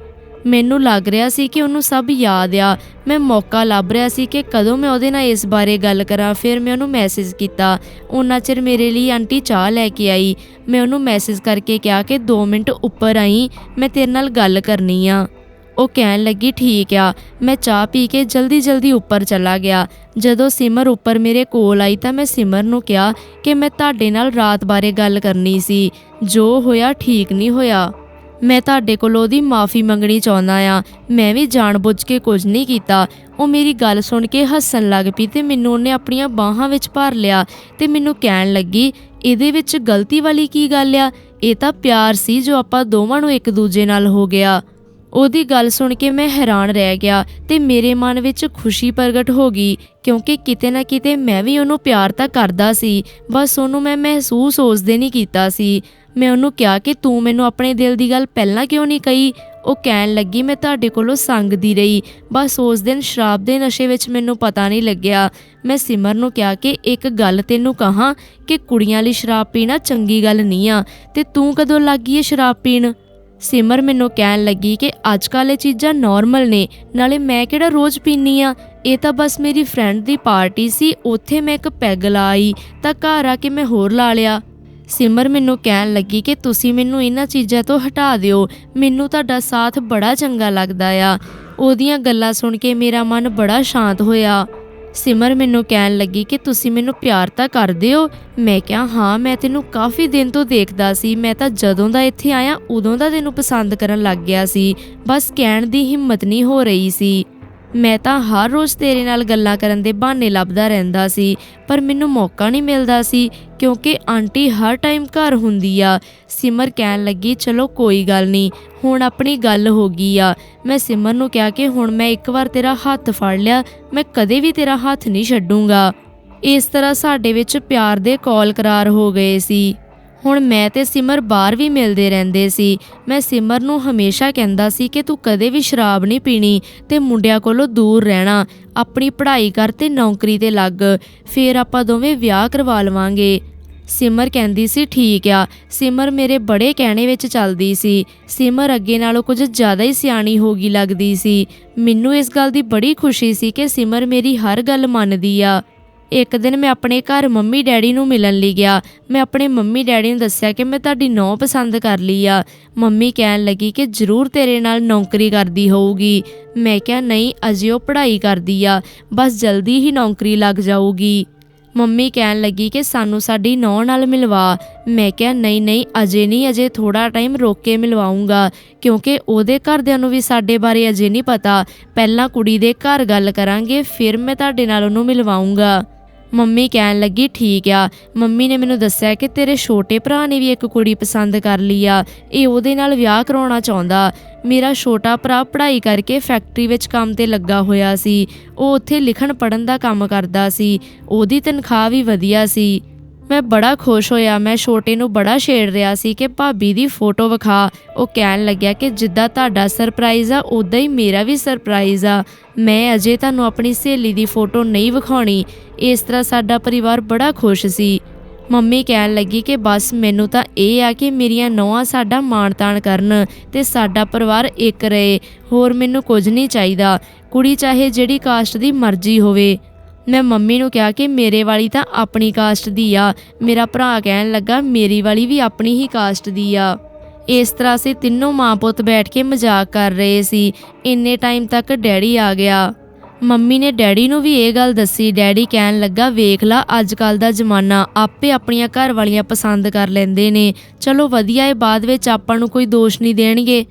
ਮੈਨੂੰ ਲੱਗ ਰਿਹਾ ਸੀ ਕਿ ਉਹਨੂੰ ਸਭ ਯਾਦ ਆ। ਮੈਂ ਮੌਕਾ ਲੱਭ ਰਿਹਾ ਸੀ ਕਿ ਕਦੋਂ ਮੈਂ ਉਹਦੇ ਨਾਲ ਇਸ ਬਾਰੇ ਗੱਲ ਕਰਾਂ। ਫਿਰ ਮੈਂ ਉਹਨੂੰ ਮੈਸੇਜ ਕੀਤਾ। ਉਹਨਾਂ ਚਿਰ ਮੇਰੇ ਲਈ ਆਂਟੀ ਚਾਹ ਲੈ ਕੇ ਆਈ। ਮੈਂ ਉਹਨੂੰ ਮੈਸੇਜ ਕਰਕੇ ਕਿਹਾ ਕਿ 2 ਮਿੰਟ ਉੱਪਰ ਆਈ। ਮੈਂ ਤੇਰੇ ਨਾਲ ਗੱਲ ਕਰਨੀ ਆ। ਉਹ ਕਹਿਣ ਲੱਗੀ, ਠੀਕ ਆ, ਮੈਂ ਚਾਹ ਪੀ ਕੇ ਜਲਦੀ ਜਲਦੀ ਉੱਪਰ ਚਲਾ ਗਿਆ। ਜਦੋਂ ਸਿਮਰ ਉੱਪਰ ਮੇਰੇ ਕੋਲ ਆਈ ਤਾਂ ਮੈਂ ਸਿਮਰ ਨੂੰ ਕਿਹਾ ਕਿ ਮੈਂ ਤੁਹਾਡੇ ਨਾਲ ਰਾਤ ਬਾਰੇ ਗੱਲ ਕਰਨੀ ਸੀ। ਜੋ ਹੋਇਆ ਠੀਕ ਨਹੀਂ ਹੋਇਆ। ਮੈਂ ਤੁਹਾਡੇ ਕੋਲ ਉਹਦੀ ਮਾਫੀ ਮੰਗਣੀ ਚਾਹੁੰਦਾ ਆ। ਮੈਂ ਵੀ ਜਾਣਬੁੱਝ ਕੇ ਕੁਝ ਨਹੀਂ ਕੀਤਾ। ਉਹ ਮੇਰੀ ਗੱਲ ਸੁਣ ਕੇ ਹੱਸਣ ਲੱਗ ਪਈ ਤੇ ਮੈਨੂੰ ਉਹਨੇ ਆਪਣੀਆਂ ਬਾਹਾਂ ਵਿੱਚ ਭਰ ਲਿਆ ਤੇ ਮੈਨੂੰ ਕਹਿਣ ਲੱਗੀ, ਇਹਦੇ ਵਿੱਚ ਗਲਤੀ ਵਾਲੀ ਕੀ ਗੱਲ ਆ? ਇਹ ਤਾਂ ਪਿਆਰ ਸੀ ਜੋ ਆਪਾਂ ਦੋਵਾਂ ਨੂੰ ਇੱਕ ਦੂਜੇ ਨਾਲ ਹੋ ਗਿਆ। ਉਹਦੀ ਗੱਲ ਸੁਣ ਕੇ ਮੈਂ ਹੈਰਾਨ ਰਹਿ ਗਿਆ ਤੇ ਮੇਰੇ ਮਨ ਵਿੱਚ ਖੁਸ਼ੀ ਪ੍ਰਗਟ ਹੋ ਗਈ, ਕਿਉਂਕਿ ਕਿਤੇ ਨਾ ਕਿਤੇ ਮੈਂ ਵੀ ਉਹਨੂੰ ਪਿਆਰ ਤਾਂ ਕਰਦਾ ਸੀ, ਬਸ ਉਹਨੂੰ ਮੈਂ ਮਹਿਸੂਸ ਉਸਦੇ ਨਹੀਂ ਕੀਤਾ ਸੀ। ਮੈਂ ਉਹਨੂੰ ਕਿਹਾ ਕਿ ਤੂੰ ਮੈਨੂੰ ਆਪਣੇ ਦਿਲ ਦੀ ਗੱਲ ਪਹਿਲਾਂ ਕਿਉਂ ਨਹੀਂ ਕਹੀ? ਉਹ ਕਹਿਣ ਲੱਗੀ, ਮੈਂ ਤੁਹਾਡੇ ਕੋਲੋਂ ਸੰਗਦੀ ਰਹੀ। ਬਸ ਉਸ ਦਿਨ ਸ਼ਰਾਬ ਦੇ ਨਸ਼ੇ ਵਿੱਚ ਮੈਨੂੰ ਪਤਾ ਨਹੀਂ ਲੱਗਿਆ। ਮੈਂ ਸਿਮਰ ਨੂੰ ਕਿਹਾ ਕਿ ਇੱਕ ਗੱਲ ਤੈਨੂੰ ਕਹਾਂ ਕਿ ਕੁੜੀਆਂ ਲਈ ਸ਼ਰਾਬ ਪੀਣਾ ਚੰਗੀ ਗੱਲ ਨਹੀਂ ਆ, ਤੇ ਤੂੰ ਕਦੋਂ ਲੱਗੀ ਏ ਸ਼ਰਾਬ ਪੀਣ? ਸਿਮਰ ਮੈਨੂੰ ਕਹਿਣ ਲੱਗੀ ਕਿ ਅੱਜ ਕੱਲ੍ਹ ਇਹ ਚੀਜ਼ਾਂ ਨਾਰਮਲ ਨੇ, ਨਾਲੇ ਮੈਂ ਕਿਹੜਾ ਰੋਜ਼ ਪੀਨੀ ਆ ਇਹ ਤਾਂ ਬਸ ਮੇਰੀ ਫਰੈਂਡ ਦੀ ਪਾਰਟੀ ਸੀ, ਉੱਥੇ ਮੈਂ ਇੱਕ ਪੈਗ ਲਾਈ ਤਾਂ ਘਰ ਆ ਕੇ ਮੈਂ ਹੋਰ ਲਾ ਲਿਆ। ਸਿਮਰ ਮੈਨੂੰ ਕਹਿਣ ਲੱਗੀ ਕਿ ਤੁਸੀਂ ਮੈਨੂੰ ਇਹਨਾਂ ਚੀਜ਼ਾਂ ਤੋਂ ਹਟਾ ਦਿਓ, ਮੈਨੂੰ ਤੁਹਾਡਾ ਸਾਥ ਬੜਾ ਚੰਗਾ ਲੱਗਦਾ ਆ। ਉਹਦੀਆਂ ਗੱਲਾਂ ਸੁਣ ਕੇ ਮੇਰਾ ਮਨ ਬੜਾ ਸ਼ਾਂਤ ਹੋਇਆ। ਸਿਮਰ ਮੈਨੂੰ ਕਹਿਣ ਲੱਗੀ ਕਿ ਤੁਸੀਂ ਮੈਨੂੰ ਪਿਆਰ ਤਾਂ ਕਰਦੇ ਹੋ। ਮੈਂ ਕਿਹਾ, ਹਾਂ, ਮੈਂ ਤੈਨੂੰ ਕਾਫੀ ਦਿਨ ਤੋਂ ਦੇਖਦਾ ਸੀ। ਮੈਂ ਤਾਂ ਜਦੋਂ ਦਾ ਇੱਥੇ ਆਇਆ, ਉਦੋਂ ਦਾ ਤੈਨੂੰ ਪਸੰਦ ਕਰਨ ਲੱਗ ਗਿਆ ਸੀ। ਬਸ ਕਹਿਣ ਦੀ ਹਿੰਮਤ ਨਹੀਂ ਹੋ ਰਹੀ ਸੀ। ਮੈਂ ਤਾਂ ਹਰ ਰੋਜ਼ ਤੇਰੇ ਨਾਲ ਗੱਲਾਂ ਕਰਨ ਦੇ ਬਹਾਨੇ ਲੱਭਦਾ ਰਹਿੰਦਾ ਸੀ, ਪਰ ਮੈਨੂੰ ਮੌਕਾ ਨਹੀਂ ਮਿਲਦਾ ਸੀ, ਕਿਉਂਕਿ ਆਂਟੀ ਹਰ ਟਾਈਮ ਘਰ ਹੁੰਦੀ ਆ। ਸਿਮਰ ਕਹਿਣ ਲੱਗੀ, ਚਲੋ ਕੋਈ ਗੱਲ ਨਹੀਂ, ਹੁਣ ਆਪਣੀ ਗੱਲ ਹੋ ਗਈ ਆ। ਮੈਂ ਸਿਮਰ ਨੂੰ ਕਿਹਾ ਕਿ ਹੁਣ ਮੈਂ ਇੱਕ ਵਾਰ ਤੇਰਾ ਹੱਥ ਫੜ ਲਿਆ, ਮੈਂ ਕਦੇ ਵੀ ਤੇਰਾ ਹੱਥ ਨਹੀਂ ਛੱਡੂੰਗਾ। ਇਸ ਤਰ੍ਹਾਂ ਸਾਡੇ ਵਿੱਚ ਪਿਆਰ ਦੇ ਕੌਲ ਕਰਾਰ ਹੋ ਗਏ ਸੀ। ਹੁਣ ਮੈਂ ਤੇ ਸਿਮਰ ਬਾਹਰ ਵੀ ਮਿਲਦੇ ਰਹਿੰਦੇ ਸੀ। ਮੈਂ ਸਿਮਰ ਨੂੰ ਹਮੇਸ਼ਾ ਕਹਿੰਦਾ ਸੀ ਕਿ ਤੂੰ ਕਦੇ ਵੀ ਸ਼ਰਾਬ ਨਹੀਂ ਪੀਣੀ ਤੇ ਮੁੰਡਿਆਂ ਕੋਲੋਂ ਦੂਰ ਰਹਿਣਾ। ਆਪਣੀ ਪੜ੍ਹਾਈ ਕਰ ਤੇ ਨੌਕਰੀ ਤੇ ਲੱਗ। ਫੇਰ ਆਪਾਂ ਦੋਵੇਂ ਵਿਆਹ ਕਰਵਾ ਲਵਾਂਗੇ। ਸਿਮਰ ਕਹਿੰਦੀ ਸੀ, ਠੀਕ ਆ। ਸਿਮਰ ਮੇਰੇ ਬੜੇ ਕਹਿਣੇ ਵਿੱਚ ਚੱਲਦੀ ਸੀ। ਸਿਮਰ ਅੱਗੇ ਨਾਲੋਂ ਕੁਝ ਜ਼ਿਆਦਾ ਹੀ ਸਿਆਣੀ ਹੋ ਗਈ ਲੱਗਦੀ ਸੀ। ਮੈਨੂੰ ਇਸ ਗੱਲ ਦੀ ਬੜੀ ਖੁਸ਼ੀ ਸੀ ਕਿ ਸਿਮਰ ਮੇਰੀ ਹਰ ਗੱਲ ਮੰਨਦੀ ਆ। ਇੱਕ ਦਿਨ ਮੈਂ ਆਪਣੇ ਘਰ ਮੰਮੀ ਡੈਡੀ ਨੂੰ ਮਿਲਣ ਲਈ ਗਿਆ। ਮੈਂ ਆਪਣੇ ਮੰਮੀ ਡੈਡੀ ਨੂੰ ਦੱਸਿਆ ਕਿ ਮੈਂ ਤੁਹਾਡੀ ਨੌ ਪਸੰਦ ਕਰ ਲਈ ਆ। ਮੰਮੀ ਕਹਿਣ ਲੱਗੀ ਕਿ ਜ਼ਰੂਰ ਤੇਰੇ ਨਾਲ ਨੌਕਰੀ ਕਰਦੀ ਹੋਊਗੀ। ਮੈਂ ਕਿਹਾ, ਨਹੀਂ, ਅਜੇ ਉਹ ਪੜ੍ਹਾਈ ਕਰਦੀ ਆ। ਬਸ ਜਲਦੀ ਹੀ ਨੌਕਰੀ ਲੱਗ ਜਾਊਗੀ। ਮੰਮੀ ਕਹਿਣ ਲੱਗੀ ਕਿ ਸਾਨੂੰ ਸਾਡੀ ਨੌਂ ਨਾਲ ਮਿਲਵਾ। ਮੈਂ ਕਿਹਾ, ਨਹੀਂ ਨਹੀਂ, ਅਜੇ ਨਹੀਂ, ਅਜੇ ਥੋੜਾ ਟਾਈਮ ਰੋਕ ਕੇ ਮਿਲਵਾਉਂਗਾ ਕਿਉਂਕਿ ਉਹਦੇ ਘਰਦਿਆਂ ਨੂੰ ਵੀ ਸਾਡੇ ਬਾਰੇ ਅਜੇ ਨਹੀਂ ਪਤਾ। ਪਹਿਲਾਂ ਕੁੜੀ ਦੇ ਘਰ ਗੱਲ ਕਰਾਂਗੇ, ਫਿਰ ਮੈਂ ਤੁਹਾਡੇ ਨਾਲ ਉਹਨੂੰ ਮਿਲਵਾਉਂਗਾ ਮੰਮੀ ਕਹਿਣ ਲੱਗੀ, ਠੀਕ ਆ। ਮੰਮੀ ਨੇ ਮੈਨੂੰ ਦੱਸਿਆ ਕਿ ਤੇਰੇ ਛੋਟੇ ਭਰਾ ਨੇ ਵੀ ਇੱਕ ਕੁੜੀ ਪਸੰਦ ਕਰ ਲਈ ਆ। ਇਹ ਉਹਦੇ ਨਾਲ ਵਿਆਹ ਕਰਾਉਣਾ ਚਾਹੁੰਦਾ। ਮੇਰਾ ਛੋਟਾ ਭਰਾ ਪੜ੍ਹਾਈ ਕਰਕੇ ਫੈਕਟਰੀ ਵਿੱਚ ਕੰਮ ਤੇ ਲੱਗਾ ਹੋਇਆ ਸੀ। ਉਹ ਉੱਥੇ ਲਿਖਣ ਪੜਨ ਦਾ ਕੰਮ ਕਰਦਾ ਸੀ। ਉਹਦੀ ਤਨਖਾਹ ਵੀ ਵਧੀਆ ਸੀ। ਮੈਂ ਬੜਾ ਖੁਸ਼ ਹੋਇਆ, ਮੈਂ ਛੋਟੇ ਨੂੰ ਬੜਾ ਛੇੜ ਰਿਹਾ ਸੀ ਕਿ ਭਾਬੀ ਦੀ ਫੋਟੋ ਵਿਖਾ। ਉਹ ਕਹਿਣ ਲੱਗਿਆ ਕਿ ਜਿੱਦਾਂ ਤੁਹਾਡਾ ਸਰਪ੍ਰਾਈਜ਼ ਆ ਉਦਾਂ ਹੀ ਮੇਰਾ ਵੀ ਸਰਪ੍ਰਾਈਜ਼ ਆ। ਮੈਂ ਅਜੇ ਤੁਹਾਨੂੰ ਆਪਣੀ ਸਹੇਲੀ ਦੀ ਫੋਟੋ ਨਹੀਂ ਵਿਖਾਉਣੀ। ਇਸ ਤਰ੍ਹਾਂ ਸਾਡਾ ਪਰਿਵਾਰ ਬੜਾ ਖੁਸ਼ ਸੀ। ਮੰਮੀ ਕਹਿਣ ਲੱਗੀ ਕਿ ਬਸ ਮੈਨੂੰ ਤਾਂ ਇਹ ਆ ਕਿ ਮੇਰੀਆਂ ਨੌਆਂ ਸਾਡਾ ਮਾਣ-ਤਾਣ ਕਰਨ ਤੇ ਸਾਡਾ ਪਰਿਵਾਰ ਇੱਕ ਰਹੇ। ਹੋਰ ਮੈਨੂੰ ਕੁਝ ਨਹੀਂ ਚਾਹੀਦਾ। ਕੁੜੀ ਚਾਹੇ ਜਿਹੜੀ ਕਾਸਟ ਦੀ ਮਰਜ਼ੀ ਹੋਵੇ। ਮੈਂ ਮੰਮੀ ਨੂੰ ਕਿਹਾ ਕਿ ਮੇਰੇ ਵਾਲੀ ਤਾਂ ਆਪਣੀ ਕਾਸਟ ਦੀ ਆ। ਮੇਰਾ ਭਰਾ ਕਹਿਣ ਲੱਗਾ, ਮੇਰੀ ਵਾਲੀ ਵੀ ਆਪਣੀ ਹੀ ਕਾਸਟ ਦੀ ਆ। ਇਸ ਤਰ੍ਹਾਂ ਸੇ ਤਿੰਨੋਂ ਮਾਂ ਪੁੱਤ ਬੈਠ ਕੇ ਮਜ਼ਾਕ ਕਰ ਰਹੇ ਸੀ। ਇੰਨੇ ਟਾਈਮ ਤੱਕ ਡੈਡੀ ਆ ਗਿਆ। ਮੰਮੀ ਨੇ ਡੈਡੀ ਨੂੰ ਵੀ ਇਹ ਗੱਲ ਦੱਸੀ। ਡੈਡੀ ਕਹਿਣ ਲੱਗਾ, ਵੇਖ ਲਾ ਅੱਜ ਕੱਲ ਦਾ ਜ਼ਮਾਨਾ, ਆਪੇ ਆਪਣੀਆਂ ਘਰ ਵਾਲੀਆਂ ਪਸੰਦ ਕਰ ਲੈਂਦੇ ਨੇ। ਚਲੋ ਵਧੀਆ ਏ, ਬਾਅਦ ਵਿੱਚ ਆਪਾਂ ਨੂੰ ਕੋਈ ਦੋਸ਼ ਨਹੀਂ ਦੇਣਗੇ।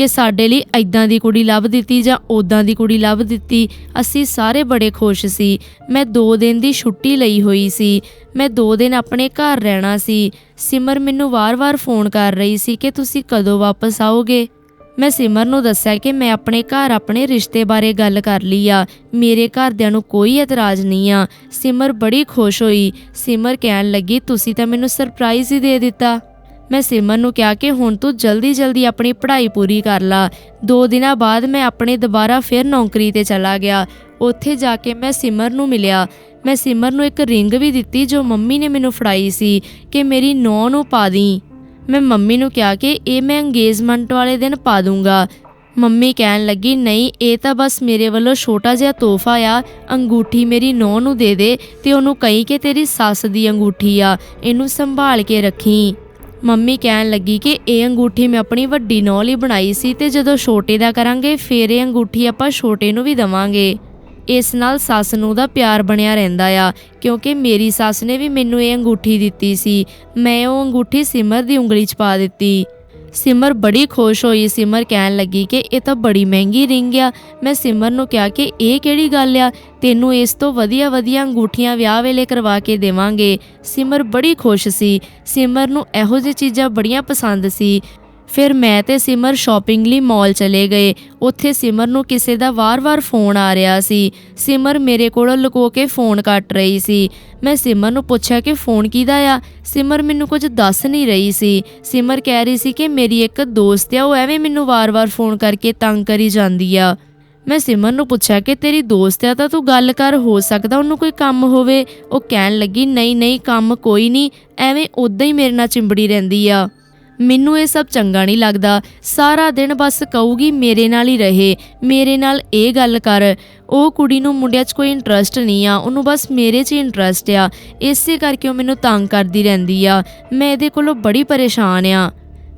ਕਿ ਸਾਡੇ ਲਈ ਐਦਾਂ ਦੀ ਕੁੜੀ ਲੱਭ ਦਿੱਤੀ ਜਾਂ ਉਦਾਂ ਦੀ ਕੁੜੀ ਲੱਭ ਦਿੱਤੀ, ਅਸੀਂ ਸਾਰੇ ਬੜੇ ਖੁਸ਼ ਸੀ। ਮੈਂ 2 ਦਿਨ ਦੀ ਛੁੱਟੀ ਲਈ ਹੋਈ ਸੀ। ਮੈਂ 2 ਦਿਨ ਆਪਣੇ ਘਰ ਰਹਿਣਾ ਸੀ। ਸਿਮਰ ਮੈਨੂੰ ਵਾਰ-ਵਾਰ ਫੋਨ ਕਰ ਰਹੀ ਸੀ ਕਿ ਤੁਸੀਂ ਕਦੋਂ ਵਾਪਸ ਆਓਗੇ। ਮੈਂ ਸਿਮਰ ਨੂੰ ਦੱਸਿਆ ਕਿ ਮੈਂ ਆਪਣੇ ਘਰ ਆਪਣੇ ਰਿਸ਼ਤੇ ਬਾਰੇ ਗੱਲ ਕਰ ਲਈ ਆ। ਮੇਰੇ ਘਰਦਿਆਂ ਨੂੰ ਕੋਈ ਇਤਰਾਜ਼ ਨਹੀਂ ਆ। ਸਿਮਰ ਬੜੀ ਖੁਸ਼ ਹੋਈ। ਸਿਮਰ ਕਹਿਣ ਲੱਗੀ, ਤੁਸੀਂ ਤਾਂ ਮੈਨੂੰ ਸਰਪ੍ਰਾਈਜ਼ ਹੀ ਦੇ ਦਿੱਤਾ। ਮੈਂ ਸਿਮਰ ਨੂੰ ਕਿਹਾ ਕਿ ਹੁਣ ਤੂੰ ਜਲਦੀ ਜਲਦੀ ਆਪਣੀ ਪੜ੍ਹਾਈ ਪੂਰੀ ਕਰ ਲਾ। ਦੋ ਦਿਨਾਂ ਬਾਅਦ ਮੈਂ ਆਪਣੇ ਦੁਬਾਰਾ ਫਿਰ ਨੌਕਰੀ ਤੇ ਚਲਾ ਗਿਆ। ਉੱਥੇ ਜਾ ਕੇ ਮੈਂ ਸਿਮਰ ਨੂੰ ਮਿਲਿਆ। ਮੈਂ ਸਿਮਰ ਨੂੰ ਇੱਕ ਰਿੰਗ ਵੀ ਦਿੱਤੀ ਜੋ ਮੰਮੀ ਨੇ ਮੈਨੂੰ ਫੜਾਈ ਸੀ ਕਿ ਮੇਰੀ ਨੌਂ ਨੂੰ ਪਾ ਦੀ। ਮੈਂ ਮੰਮੀ ਨੂੰ ਕਿਹਾ ਕਿ ਇਹ ਮੈਂ ਅੰਗੇਜਮੈਂਟ ਵਾਲੇ ਦਿਨ ਪਾ ਦੂੰਗਾ। ਮੰਮੀ ਕਹਿਣ ਲੱਗੀ, ਨਹੀਂ, ਇਹ ਤਾਂ ਬਸ ਮੇਰੇ ਵੱਲੋਂ ਛੋਟਾ ਜਿਹਾ ਤੋਹਫਾ ਆ। ਅੰਗੂਠੀ ਮੇਰੀ ਨੌਂ ਨੂੰ ਦੇ ਦੇ ਤੇ ਉਹਨੂੰ ਕਹੀ ਕਿ ਤੇਰੀ ਸੱਸ ਦੀ ਅੰਗੂਠੀ ਆ। ਇਹਨੂੰ ਸੰਭਾਲ ਕੇ ਰੱਖੀ। ਮੰਮੀ ਕਹਿਣ ਲੱਗੀ ਕਿ ਇਹ ਅੰਗੂਠੀ ਮੈਂ ਆਪਣੀ ਵੱਡੀ ਨੌਂ ਲਈ ਬਣਾਈ ਸੀ ਤੇ ਜਦੋਂ ਛੋਟੇ ਦਾ ਕਰਾਂਗੇ, ਫੇਰ ਇਹ ਅੰਗੂਠੀ ਆਪਾਂ ਛੋਟੇ ਨੂੰ ਵੀ ਦਵਾਂਗੇ। ਇਸ ਨਾਲ ਸੱਸ ਨੂੰ ਦਾ ਪਿਆਰ ਬਣਿਆ ਰਹਿੰਦਾ ਆ, ਕਿਉਂਕਿ ਮੇਰੀ ਸੱਸ ਨੇ ਵੀ ਮੈਨੂੰ ਇਹ ਅੰਗੂਠੀ ਦਿੱਤੀ ਸੀ। ਮੈਂ ਉਹ ਅੰਗੂਠੀ ਸਿਮਰ ਦੀ ਉਂਗਲੀ 'ਚ ਪਾ ਦਿੱਤੀ। ਸਿਮਰ ਬੜੀ ਖੁਸ਼ ਹੋਈ। ਸਿਮਰ ਕਹਿਣ ਲੱਗੀ ਕਿ ਇਹ ਤਾਂ ਬੜੀ ਮਹਿੰਗੀ ਰਿੰਗ ਆ। ਮੈਂ ਸਿਮਰ ਨੂੰ ਕਿਹਾ ਕਿ ਇਹ ਕਿਹੜੀ ਗੱਲ ਆ? ਤੈਨੂੰ ਇਸ ਤੋਂ ਵਧੀਆ ਵਧੀਆ ਅੰਗੂਠੀਆਂ ਵਿਆਹ ਵੇਲੇ ਕਰਵਾ ਕੇ ਦੇਵਾਂਗੇ। ਸਿਮਰ ਬੜੀ ਖੁਸ਼ ਸੀ। ਸਿਮਰ ਨੂੰ ਇਹੋ ਜਿਹੀ ਚੀਜ਼ਾਂ ਬੜੀਆਂ ਪਸੰਦ ਸੀ। ਫਿਰ ਮੈਂ ਤੇ ਸਿਮਰ ਸ਼ਾਪਿੰਗ ਲਈ ਮਾਲ ਚਲੇ ਗਏ। ਉੱਥੇ ਸਿਮਰ ਨੂੰ ਕਿਸੇ ਦਾ ਵਾਰ-ਵਾਰ ਫੋਨ ਆ ਰਿਹਾ ਸੀ। ਸਿਮਰ ਮੇਰੇ ਕੋਲੋਂ ਲੁਕੋ ਕੇ ਫੋਨ ਕੱਟ ਰਹੀ ਸੀ। ਮੈਂ ਸਿਮਰ ਨੂੰ ਪੁੱਛਿਆ ਕਿ ਫੋਨ ਕਿਹਦਾ ਆ? ਸਿਮਰ ਮੈਨੂੰ ਕੁਝ ਦੱਸ ਨਹੀਂ ਰਹੀ ਸੀ। ਸਿਮਰ ਕਹਿ ਰਹੀ ਸੀ ਕਿ ਮੇਰੀ ਇੱਕ ਦੋਸਤ ਆ, ਉਹ ਐਵੇਂ ਮੈਨੂੰ ਵਾਰ-ਵਾਰ ਫੋਨ ਕਰਕੇ ਤੰਗ ਕਰੀ ਜਾਂਦੀ ਆ। ਮੈਂ ਸਿਮਰ ਨੂੰ ਪੁੱਛਿਆ ਕਿ ਤੇਰੀ ਦੋਸਤ ਆ ਤਾਂ ਤੂੰ ਗੱਲ ਕਰ, ਹੋ ਸਕਦਾ ਉਹਨੂੰ ਕੋਈ ਕੰਮ ਹੋਵੇ? ਉਹ ਕਹਿਣ ਲੱਗੀ, ਨਹੀਂ ਨਹੀਂ, ਕੰਮ ਕੋਈ ਨਹੀਂ। ਐਵੇਂ ਉਦਾਂ ਹੀ ਮੇਰੇ ਨਾਲ ਚਿੰਬੜੀ ਰਹਿੰਦੀ ਆ। ਮੈਨੂੰ ਇਹ ਸਭ ਚੰਗਾ ਨਹੀਂ ਲੱਗਦਾ। ਸਾਰਾ ਦਿਨ ਬਸ ਕਹੂਗੀ, ਮੇਰੇ ਨਾਲ ਹੀ ਰਹੇ, ਮੇਰੇ ਨਾਲ ਇਹ ਗੱਲ ਕਰ। ਉਹ ਕੁੜੀ ਨੂੰ ਮੁੰਡਿਆਂ 'ਚ ਕੋਈ ਇੰਟਰਸਟ ਨਹੀਂ ਆ, ਉਹਨੂੰ ਬਸ ਮੇਰੇ 'ਚ ਇੰਟਰਸਟ ਆ। ਇਸੇ ਕਰਕੇ ਉਹ ਮੈਨੂੰ ਤੰਗ ਕਰਦੀ ਰਹਿੰਦੀ ਆ। ਮੈਂ ਇਹਦੇ ਕੋਲੋਂ ਬੜੀ ਪਰੇਸ਼ਾਨ ਆ।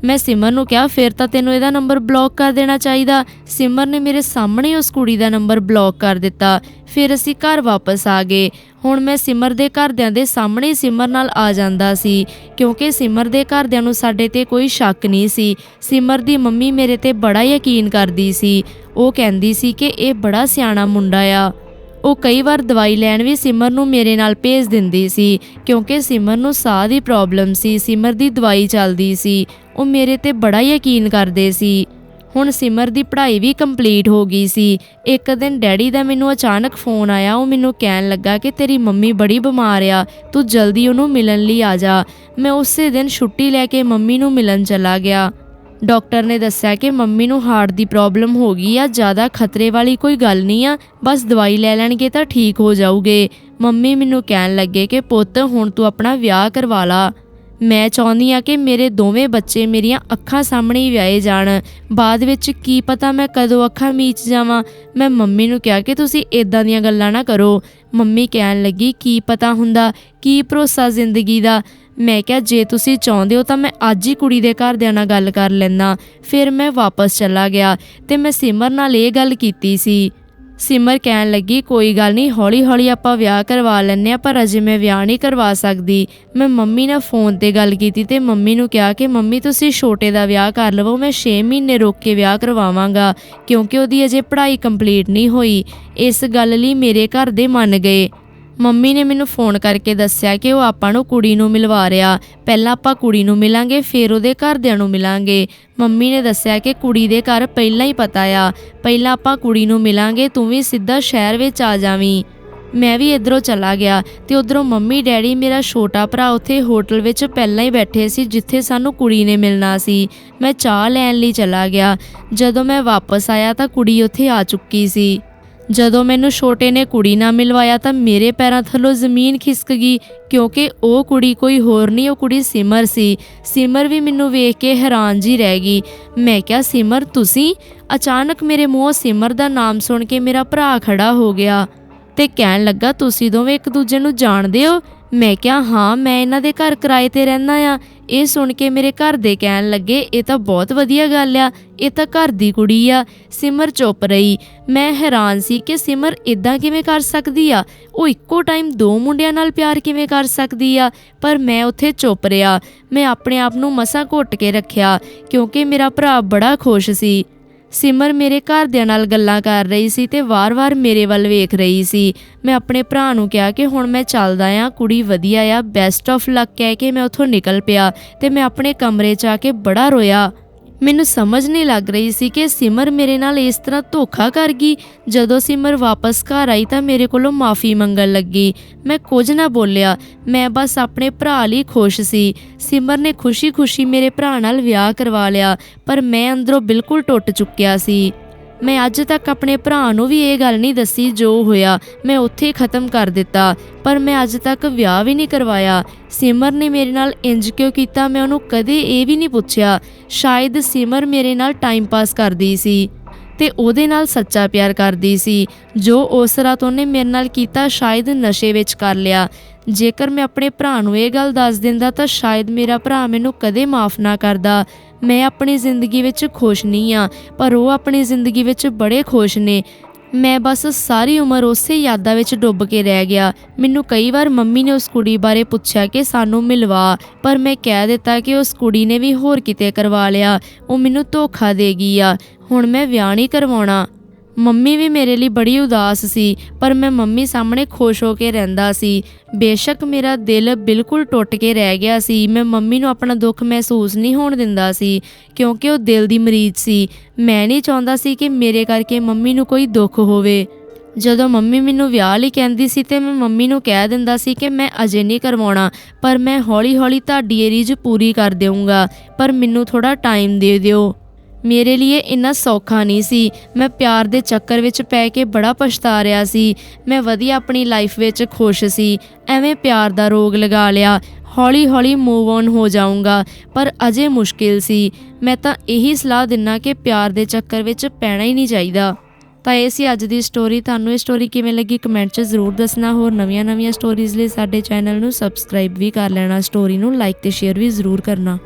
ਮੈਂ ਸਿਮਰ ਨੂੰ ਕਿਹਾ, ਫਿਰ ਤਾਂ ਤੈਨੂੰ ਇਹਦਾ ਨੰਬਰ ਬਲੌਕ ਕਰ ਦੇਣਾ ਚਾਹੀਦਾ। ਸਿਮਰ ਨੇ ਮੇਰੇ ਸਾਹਮਣੇ ਉਸ ਕੁੜੀ ਦਾ ਨੰਬਰ ਬਲੌਕ ਕਰ ਦਿੱਤਾ। ਫਿਰ ਅਸੀਂ ਘਰ ਵਾਪਸ ਆ ਗਏ। ਹੁਣ ਮੈਂ ਸਿਮਰ ਦੇ ਘਰਦਿਆਂ ਦੇ ਸਾਹਮਣੇ ਹੀ ਸਿਮਰ ਨਾਲ ਆ ਜਾਂਦਾ ਸੀ, ਕਿਉਂਕਿ ਸਿਮਰ ਦੇ ਘਰਦਿਆਂ ਨੂੰ ਸਾਡੇ ਤੇ ਕੋਈ ਸ਼ੱਕ ਨਹੀਂ ਸੀ। ਸਿਮਰ ਦੀ ਮੰਮੀ ਮੇਰੇ ਤੇ ਬੜਾ ਯਕੀਨ ਕਰਦੀ ਸੀ। ਉਹ ਕਹਿੰਦੀ ਸੀ ਕਿ ਇਹ ਬੜਾ ਸਿਆਣਾ ਮੁੰਡਾ ਆ। ਉਹ ਕਈ ਵਾਰ ਦਵਾਈ ਲੈਣ ਵੀ ਸਿਮਰ ਨੂੰ ਮੇਰੇ ਨਾਲ ਭੇਜ ਦਿੰਦੀ ਸੀ, ਕਿਉਂਕਿ ਸਿਮਰ ਨੂੰ ਸਾਹ ਦੀ ਪ੍ਰੋਬਲਮ ਸੀ, ਸਿਮਰ ਦੀ ਦਵਾਈ ਚੱਲਦੀ ਸੀ। ਉਹ ਮੇਰੇ ਤੇ ਬੜਾ ਯਕੀਨ ਕਰਦੇ ਸੀ। ਹੁਣ ਸਿਮਰ ਦੀ ਪੜ੍ਹਾਈ ਵੀ ਕੰਪਲੀਟ ਹੋ ਗਈ ਸੀ। ਇੱਕ ਦਿਨ ਡੈਡੀ ਦਾ ਮੈਨੂੰ ਅਚਾਨਕ ਫੋਨ ਆਇਆ। ਉਹ ਮੈਨੂੰ ਕਹਿਣ ਲੱਗਾ ਕਿ ਤੇਰੀ ਮੰਮੀ ਬੜੀ ਬਿਮਾਰ ਆ। ਤੂੰ ਜਲਦੀ ਉਹਨੂੰ ਮਿਲਣ ਲਈ ਆ ਜਾ। ਮੈਂ ਉਸੇ ਦਿਨ ਛੁੱਟੀ ਲੈ ਕੇ ਮੰਮੀ ਨੂੰ ਮਿਲਣ ਚਲਾ ਗਿਆ। ਡਾਕਟਰ ਨੇ ਦੱਸਿਆ ਕਿ ਮੰਮੀ ਨੂੰ ਹਾਰਟ ਦੀ ਪ੍ਰੋਬਲਮ ਹੋ ਗਈ ਆ। ਜ਼ਿਆਦਾ ਖਤਰੇ ਵਾਲੀ ਕੋਈ ਗੱਲ ਨਹੀਂ ਆ। ਬਸ ਦਵਾਈ ਲੈ ਲੈਣਗੇ ਤਾਂ ਠੀਕ ਹੋ ਜਾਊਗੇ। ਮੰਮੀ ਮੈਨੂੰ ਕਹਿਣ ਲੱਗੇ ਕਿ ਪੁੱਤ, ਹੁਣ ਤੂੰ ਆਪਣਾ ਵਿਆਹ ਕਰਵਾ ਲਾ। ਮੈਂ ਚਾਹੁੰਦੀ ਆ ਕਿ ਮੇਰੇ ਦੋਵੇਂ ਬੱਚੇ ਮੇਰੀਆਂ ਅੱਖਾਂ ਸਾਹਮਣੇ ਹੀ ਵਿਆਹੇ ਜਾਣ। ਬਾਅਦ ਵਿੱਚ ਕੀ ਪਤਾ ਮੈਂ ਕਦੋਂ ਅੱਖਾਂ ਮੀਚ ਜਾਵਾਂ। ਮੈਂ ਮੰਮੀ ਨੂੰ ਕਿਹਾ ਕਿ ਤੁਸੀਂ ਇਦਾਂ ਦੀਆਂ ਗੱਲਾਂ ਨਾ ਕਰੋ। ਮੰਮੀ ਕਹਿਣ ਲੱਗੀ, ਕੀ ਪਤਾ ਹੁੰਦਾ? ਕੀ ਭਰੋਸਾ ਜ਼ਿੰਦਗੀ ਦਾ? ਮੈਂ ਕਿਹਾ, ਜੇ ਤੁਸੀਂ ਚਾਹੁੰਦੇ ਹੋ ਤਾਂ ਮੈਂ ਅੱਜ ਹੀ ਕੁੜੀ ਦੇ ਘਰਦਿਆਂ ਨਾਲ ਗੱਲ ਕਰ ਲੈਣਾ ਫਿਰ ਮੈਂ ਵਾਪਸ ਚਲਾ ਗਿਆ ਤੇ ਮੈਂ ਸਿਮਰ ਨਾਲ ਇਹ ਗੱਲ ਕੀਤੀ ਸੀ। ਸਿਮਰ ਕਹਿਣ ਲੱਗੀ, ਕੋਈ ਗੱਲ ਨਹੀਂ ਹੌਲੀ ਹੌਲੀ ਆਪਾਂ ਵਿਆਹ ਕਰਵਾ ਲੈਂਦੇ ਆ ਪਰ ਅਜੇ ਮੈਂ ਵਿਆਹ ਨਹੀਂ ਕਰਵਾ ਸਕਦੀ। ਮੈਂ ਮੰਮੀ ਨਾਲ ਫੋਨ ਤੇ ਗੱਲ ਕੀਤੀ ਤੇ ਮੰਮੀ ਨੂੰ ਕਿਹਾ ਕਿ, ਮੰਮੀ, ਤੁਸੀਂ ਛੋਟੇ ਦਾ ਵਿਆਹ ਕਰ ਲਵੋ, ਮੈਂ 6 ਮਹੀਨੇ ਰੋਕ ਕੇ ਵਿਆਹ ਕਰਵਾਵਾਂਗਾ, ਕਿਉਂਕਿ ਉਹਦੀ ਅਜੇ ਪੜ੍ਹਾਈ ਕੰਪਲੀਟ ਨਹੀਂ ਹੋਈ। ਇਸ ਗੱਲ ਲਈ ਮੇਰੇ ਘਰ ਦੇ ਮੰਨ ਗਏ। ਮੰਮੀ ਨੇ ਮੈਨੂੰ ਫੋਨ ਕਰਕੇ ਦੱਸਿਆ ਕਿ ਉਹ ਆਪਾਂ ਨੂੰ ਕੁੜੀ ਨੂੰ ਮਿਲਵਾ ਰਿਹਾ। ਪਹਿਲਾਂ ਆਪਾਂ ਕੁੜੀ ਨੂੰ ਮਿਲਾਂਗੇ, ਫਿਰ ਉਹਦੇ ਘਰਦਿਆਂ ਨੂੰ ਮਿਲਾਂਗੇ। ਮੰਮੀ ਨੇ ਦੱਸਿਆ ਕਿ ਕੁੜੀ ਦੇ ਘਰ ਪਹਿਲਾਂ ਹੀ ਪਤਾ ਆ। ਪਹਿਲਾਂ ਆਪਾਂ ਕੁੜੀ ਨੂੰ ਮਿਲਾਂਗੇ, ਤੂੰ ਵੀ ਸਿੱਧਾ ਸ਼ਹਿਰ ਵਿੱਚ ਆ ਜਾਵੀਂ। ਮੈਂ ਵੀ ਇਧਰੋਂ ਚਲਾ ਗਿਆ ਤੇ ਉਧਰੋਂ ਮੰਮੀ, ਡੈਡੀ, ਮੇਰਾ ਛੋਟਾ ਭਰਾ ਉੱਥੇ ਹੋਟਲ ਵਿੱਚ ਪਹਿਲਾਂ ਹੀ ਬੈਠੇ ਸੀ, ਜਿੱਥੇ ਸਾਨੂੰ ਕੁੜੀ ਨੇ ਮਿਲਣਾ ਸੀ। ਮੈਂ ਚਾਹ ਲੈਣ ਲਈ ਚਲਾ ਗਿਆ। ਜਦੋਂ ਮੈਂ ਵਾਪਸ ਆਇਆ ਤਾਂ ਕੁੜੀ ਉੱਥੇ ਆ ਚੁੱਕੀ ਸੀ। ਜਦੋਂ ਮੈਨੂੰ ਛੋਟੇ ਨੇ ਕੁੜੀ ਨਾਲ ਮਿਲਵਾਇਆ ਤਾਂ ਮੇਰੇ ਪੈਰਾਂ ਥੱਲੋਂ ਜ਼ਮੀਨ ਖਿਸਕ ਗਈ, ਕਿਉਂਕਿ ਉਹ ਕੁੜੀ ਕੋਈ ਹੋਰ ਨਹੀਂ, ਉਹ ਕੁੜੀ ਸਿਮਰ ਸੀ। ਸਿਮਰ ਵੀ ਮੈਨੂੰ ਵੇਖ ਕੇ ਹੈਰਾਨ ਜੀ ਰਹਿ ਗਈ। ਮੈਂ ਕਿਹਾ, ਸਿਮਰ, ਤੁਸੀਂ? ਅਚਾਨਕ ਮੇਰੇ ਮੂੰਹੋਂ ਸਿਮਰ ਦਾ ਨਾਮ ਸੁਣ ਕੇ ਮੇਰਾ ਭਰਾ ਖੜਾ ਹੋ ਗਿਆ। ਤੇ ਕਹਿਣ ਲੱਗਾ, ਤੁਸੀਂ ਦੋਵੇਂ ਇੱਕ ਦੂਜੇ ਨੂੰ ਜਾਣਦੇ ਹੋ? ਮੈਂ ਕਿਹਾ, ਹਾਂ, ਮੈਂ ਇਹਨਾਂ ਦੇ ਘਰ ਕਿਰਾਏ ਤੇ ਰਹਿੰਦਾ ਆ ਇਹ ਸੁਣ ਕੇ ਮੇਰੇ ਘਰ ਦੇ ਕਹਿਣ ਲੱਗੇ, ਇਹ ਤਾਂ ਬਹੁਤ ਵਧੀਆ ਗੱਲ ਆ, ਇਹ ਤਾਂ ਘਰ ਦੀ ਕੁੜੀ ਆ। ਸਿਮਰ ਚੁੱਪ ਰਹੀ। ਮੈਂ ਹੈਰਾਨ ਸੀ ਕਿ ਸਿਮਰ ਇਦਾਂ ਕਿਵੇਂ ਕਰ ਸਕਦੀ ਆ? ਉਹ ਇੱਕੋ ਟਾਈਮ ਦੋ ਮੁੰਡਿਆਂ ਨਾਲ ਪਿਆਰ ਕਿਵੇਂ ਕਰ ਸਕਦੀ ਆ? ਪਰ ਮੈਂ ਉੱਥੇ ਚੁੱਪ ਰਿਹਾ। ਮੈਂ ਆਪਣੇ ਆਪ ਨੂੰ ਮਸਾਂ ਘੁੱਟ ਕੇ ਰੱਖਿਆ, ਕਿਉਂਕਿ ਮੇਰਾ ਭਰਾ ਬੜਾ ਖੁਸ਼ ਸੀ। ਸਿਮਰ ਮੇਰੇ ਘਰਦਿਆਂ ਨਾਲ ਗੱਲਾਂ ਕਰ ਰਹੀ ਸੀ ਤੇ ਵਾਰ-ਵਾਰ ਮੇਰੇ ਵੱਲ ਵੇਖ ਰਹੀ ਸੀ। ਮੈਂ ਆਪਣੇ ਭਰਾ ਨੂੰ ਕਿਹਾ ਕਿ ਹੁਣ ਮੈਂ ਚੱਲਦਾ ਆ, ਕੁੜੀ ਵਧੀਆ ਆ ਬੈਸਟ ਆਫ ਲੱਕ ਕਹਿ ਕੇ ਮੈਂ ਉੱਥੋਂ ਨਿਕਲ ਪਿਆ ਤੇ ਮੈਂ ਆਪਣੇ ਕਮਰੇ 'ਚ ਆ ਕੇ ਬੜਾ ਰੋਇਆ। ਮੈਨੂੰ ਸਮਝ ਨਹੀਂ ਲੱਗ ਰਹੀ ਸੀ ਕਿ ਸਿਮਰ ਮੇਰੇ ਨਾਲ ਇਸ ਤਰ੍ਹਾਂ ਧੋਖਾ ਕਰ ਗਈ। ਜਦੋਂ ਸਿਮਰ ਵਾਪਸ ਘਰ ਆਈ ਤਾਂ ਮੇਰੇ ਕੋਲੋਂ ਮਾਫੀ ਮੰਗਣ ਲੱਗੀ। ਮੈਂ ਕੁਝ ਨਾ ਬੋਲਿਆ। ਮੈਂ ਬਸ ਆਪਣੇ ਭਰਾ ਲਈ ਖੁਸ਼ ਸੀ। ਸਿਮਰ ਨੇ ਖੁਸ਼ੀ-ਖੁਸ਼ੀ ਮੇਰੇ ਭਰਾ ਨਾਲ ਵਿਆਹ ਕਰਵਾ ਲਿਆ, ਪਰ ਮੈਂ ਅੰਦਰੋਂ ਬਿਲਕੁਲ ਟੁੱਟ ਚੁੱਕਿਆ ਸੀ। ਮੈਂ ਅੱਜ ਤੱਕ ਆਪਣੇ ਭਰਾ ਨੂੰ ਵੀ ਇਹ ਗੱਲ ਨਹੀਂ ਦੱਸੀ ਜੋ ਹੋਇਆ, ਮੈਂ ਉੱਥੇ ਖਤਮ ਕਰ ਦਿੱਤਾ, ਪਰ ਮੈਂ ਅੱਜ ਤੱਕ ਵਿਆਹ ਵੀ ਨਹੀਂ ਕਰਵਾਇਆ। ਸਿਮਰ ਨੇ ਮੇਰੇ ਨਾਲ ਇੰਜ ਕਿਉਂ ਕੀਤਾ, ਮੈਂ ਉਹਨੂੰ ਕਦੇ ਇਹ ਵੀ ਨਹੀਂ ਪੁੱਛਿਆ। ਸ਼ਾਇਦ ਸਿਮਰ ਮੇਰੇ ਨਾਲ ਟਾਈਮ ਪਾਸ ਕਰਦੀ ਸੀ। ਤੇ ਉਹਦੇ ਨਾਲ ਸੱਚਾ ਪਿਆਰ ਕਰਦੀ ਸੀ, ਜੋ ਉਸ ਰਾਤ ਉਹਨੇ ਮੇਰੇ ਨਾਲ ਕੀਤਾ ਸ਼ਾਇਦ ਨਸ਼ੇ ਵਿੱਚ ਕਰ ਲਿਆ। ਜੇਕਰ ਮੈਂ ਆਪਣੇ ਭਰਾ ਨੂੰ ਇਹ ਗੱਲ ਦੱਸ ਦਿੰਦਾ ਤਾਂ ਸ਼ਾਇਦ ਮੇਰਾ ਭਰਾ ਮੈਨੂੰ ਕਦੇ ਮਾਫ ਨਾ ਕਰਦਾ। ਮੈਂ ਆਪਣੀ ਜ਼ਿੰਦਗੀ ਵਿੱਚ ਖੁਸ਼ ਨਹੀਂ ਆ ਪਰ ਉਹ ਆਪਣੀ ਜ਼ਿੰਦਗੀ ਵਿੱਚ ਬੜੇ ਖੁਸ਼ ਨੇ। ਮੈਂ ਬਸ ਸਾਰੀ ਉਮਰ ਉਸੇ ਯਾਦਾਂ ਵਿੱਚ ਡੁੱਬ ਕੇ ਰਹਿ ਗਿਆ। ਮੈਨੂੰ ਕਈ ਵਾਰ ਮੰਮੀ ਨੇ ਉਸ ਕੁੜੀ ਬਾਰੇ ਪੁੱਛਿਆ ਕਿ ਸਾਨੂੰ ਮਿਲਵਾ, ਪਰ ਮੈਂ ਕਹਿ ਦਿੱਤਾ ਕਿ ਉਸ ਕੁੜੀ ਨੇ ਵੀ ਹੋਰ ਕਿਤੇ ਕਰਵਾ ਲਿਆ। ਉਹ ਮੈਨੂੰ ਧੋਖਾ ਦੇ ਗਈ ਆ। ਹੁਣ ਮੈਂ ਵਿਆਹ ਨਹੀਂ ਕਰਵਾਉਣਾ। ਮੰਮੀ ਵੀ ਮੇਰੇ ਲਈ ਬੜੀ ਉਦਾਸ ਸੀ, ਪਰ ਮੈਂ ਮੰਮੀ ਸਾਹਮਣੇ ਖੁਸ਼ ਹੋ ਕੇ ਰਹਿੰਦਾ ਸੀ। ਬੇਸ਼ੱਕ ਮੇਰਾ ਦਿਲ ਬਿਲਕੁਲ ਟੁੱਟ ਕੇ ਰਹਿ ਗਿਆ ਸੀ, ਮੈਂ ਮੰਮੀ ਨੂੰ ਆਪਣਾ ਦੁੱਖ ਮਹਿਸੂਸ ਨਹੀਂ ਹੋਣ ਦਿੰਦਾ ਸੀ, ਕਿਉਂਕਿ ਉਹ ਦਿਲ ਦੀ ਮਰੀਜ਼ ਸੀ। ਮੈਂ ਨਹੀਂ ਚਾਹੁੰਦਾ ਸੀ ਕਿ ਮੇਰੇ ਕਰਕੇ ਮੰਮੀ ਨੂੰ ਕੋਈ ਦੁੱਖ ਹੋਵੇ। ਜਦੋਂ ਮੰਮੀ ਮੈਨੂੰ ਵਿਆਹ ਲਈ ਕਹਿੰਦੀ ਸੀ ਤੇ ਮੈਂ ਮੰਮੀ ਨੂੰ ਕਹਿ ਦਿੰਦਾ ਸੀ ਕਿ ਮੈਂ ਅਜੇ ਨਹੀਂ ਕਰਵਾਉਣਾ, ਪਰ ਮੈਂ ਹੌਲੀ-ਹੌਲੀ ਤੁਹਾਡੀ ਇਹ ਰੀਝ ਪੂਰੀ ਕਰ ਦੇਵਾਂਗਾ ਪਰ ਮੈਨੂੰ ਥੋੜਾ ਟਾਈਮ ਦੇ ਦਿਓ। ਮੇਰੇ ਲਈ ਇੰਨਾ ਸੌਖਾ ਨਹੀਂ ਸੀ। ਮੈਂ ਪਿਆਰ ਦੇ ਚੱਕਰ ਵਿੱਚ ਪੈ ਕੇ ਬੜਾ ਪਛਤਾ ਰਿਹਾ ਸੀ। ਮੈਂ ਵਧੀਆ ਆਪਣੀ ਲਾਈਫ ਵਿੱਚ ਖੁਸ਼ ਸੀ। ਐਵੇਂ ਪਿਆਰ ਦਾ ਰੋਗ ਲਗਾ ਲਿਆ। ਹੌਲੀ-ਹੌਲੀ ਮੂਵ ਔਨ ਹੋ ਜਾਊਂਗਾ। ਪਰ ਅਜੇ ਮੁਸ਼ਕਿਲ ਸੀ। ਮੈਂ ਤਾਂ ਇਹੀ ਸਲਾਹ ਦਿੰਨਾ ਕਿ ਪਿਆਰ ਦੇ ਚੱਕਰ ਵਿੱਚ ਪੈਣਾ ਹੀ ਨਹੀਂ ਚਾਹੀਦਾ। ਤਾਂ ਇਹ ਸੀ ਅੱਜ ਦੀ ਸਟੋਰੀ ਤੁਹਾਨੂੰ ਇਹ ਸਟੋਰੀ ਕਿਵੇਂ ਲੱਗੀ ਕਮੈਂਟ 'ਚ ਜ਼ਰੂਰ ਦੱਸਣਾ। ਹੋਰ ਨਵੀਆਂ-ਨਵੀਆਂ ਸਟੋਰੀਜ਼ ਲਈ ਸਾਡੇ ਚੈਨਲ ਨੂੰ ਸਬਸਕ੍ਰਾਈਬ ਵੀ ਕਰ ਲੈਣਾ। ਸਟੋਰੀ ਨੂੰ ਲਾਈਕ ਤੇ ਸ਼ੇਅਰ ਵੀ ਜ਼ਰੂਰ ਕਰਨਾ।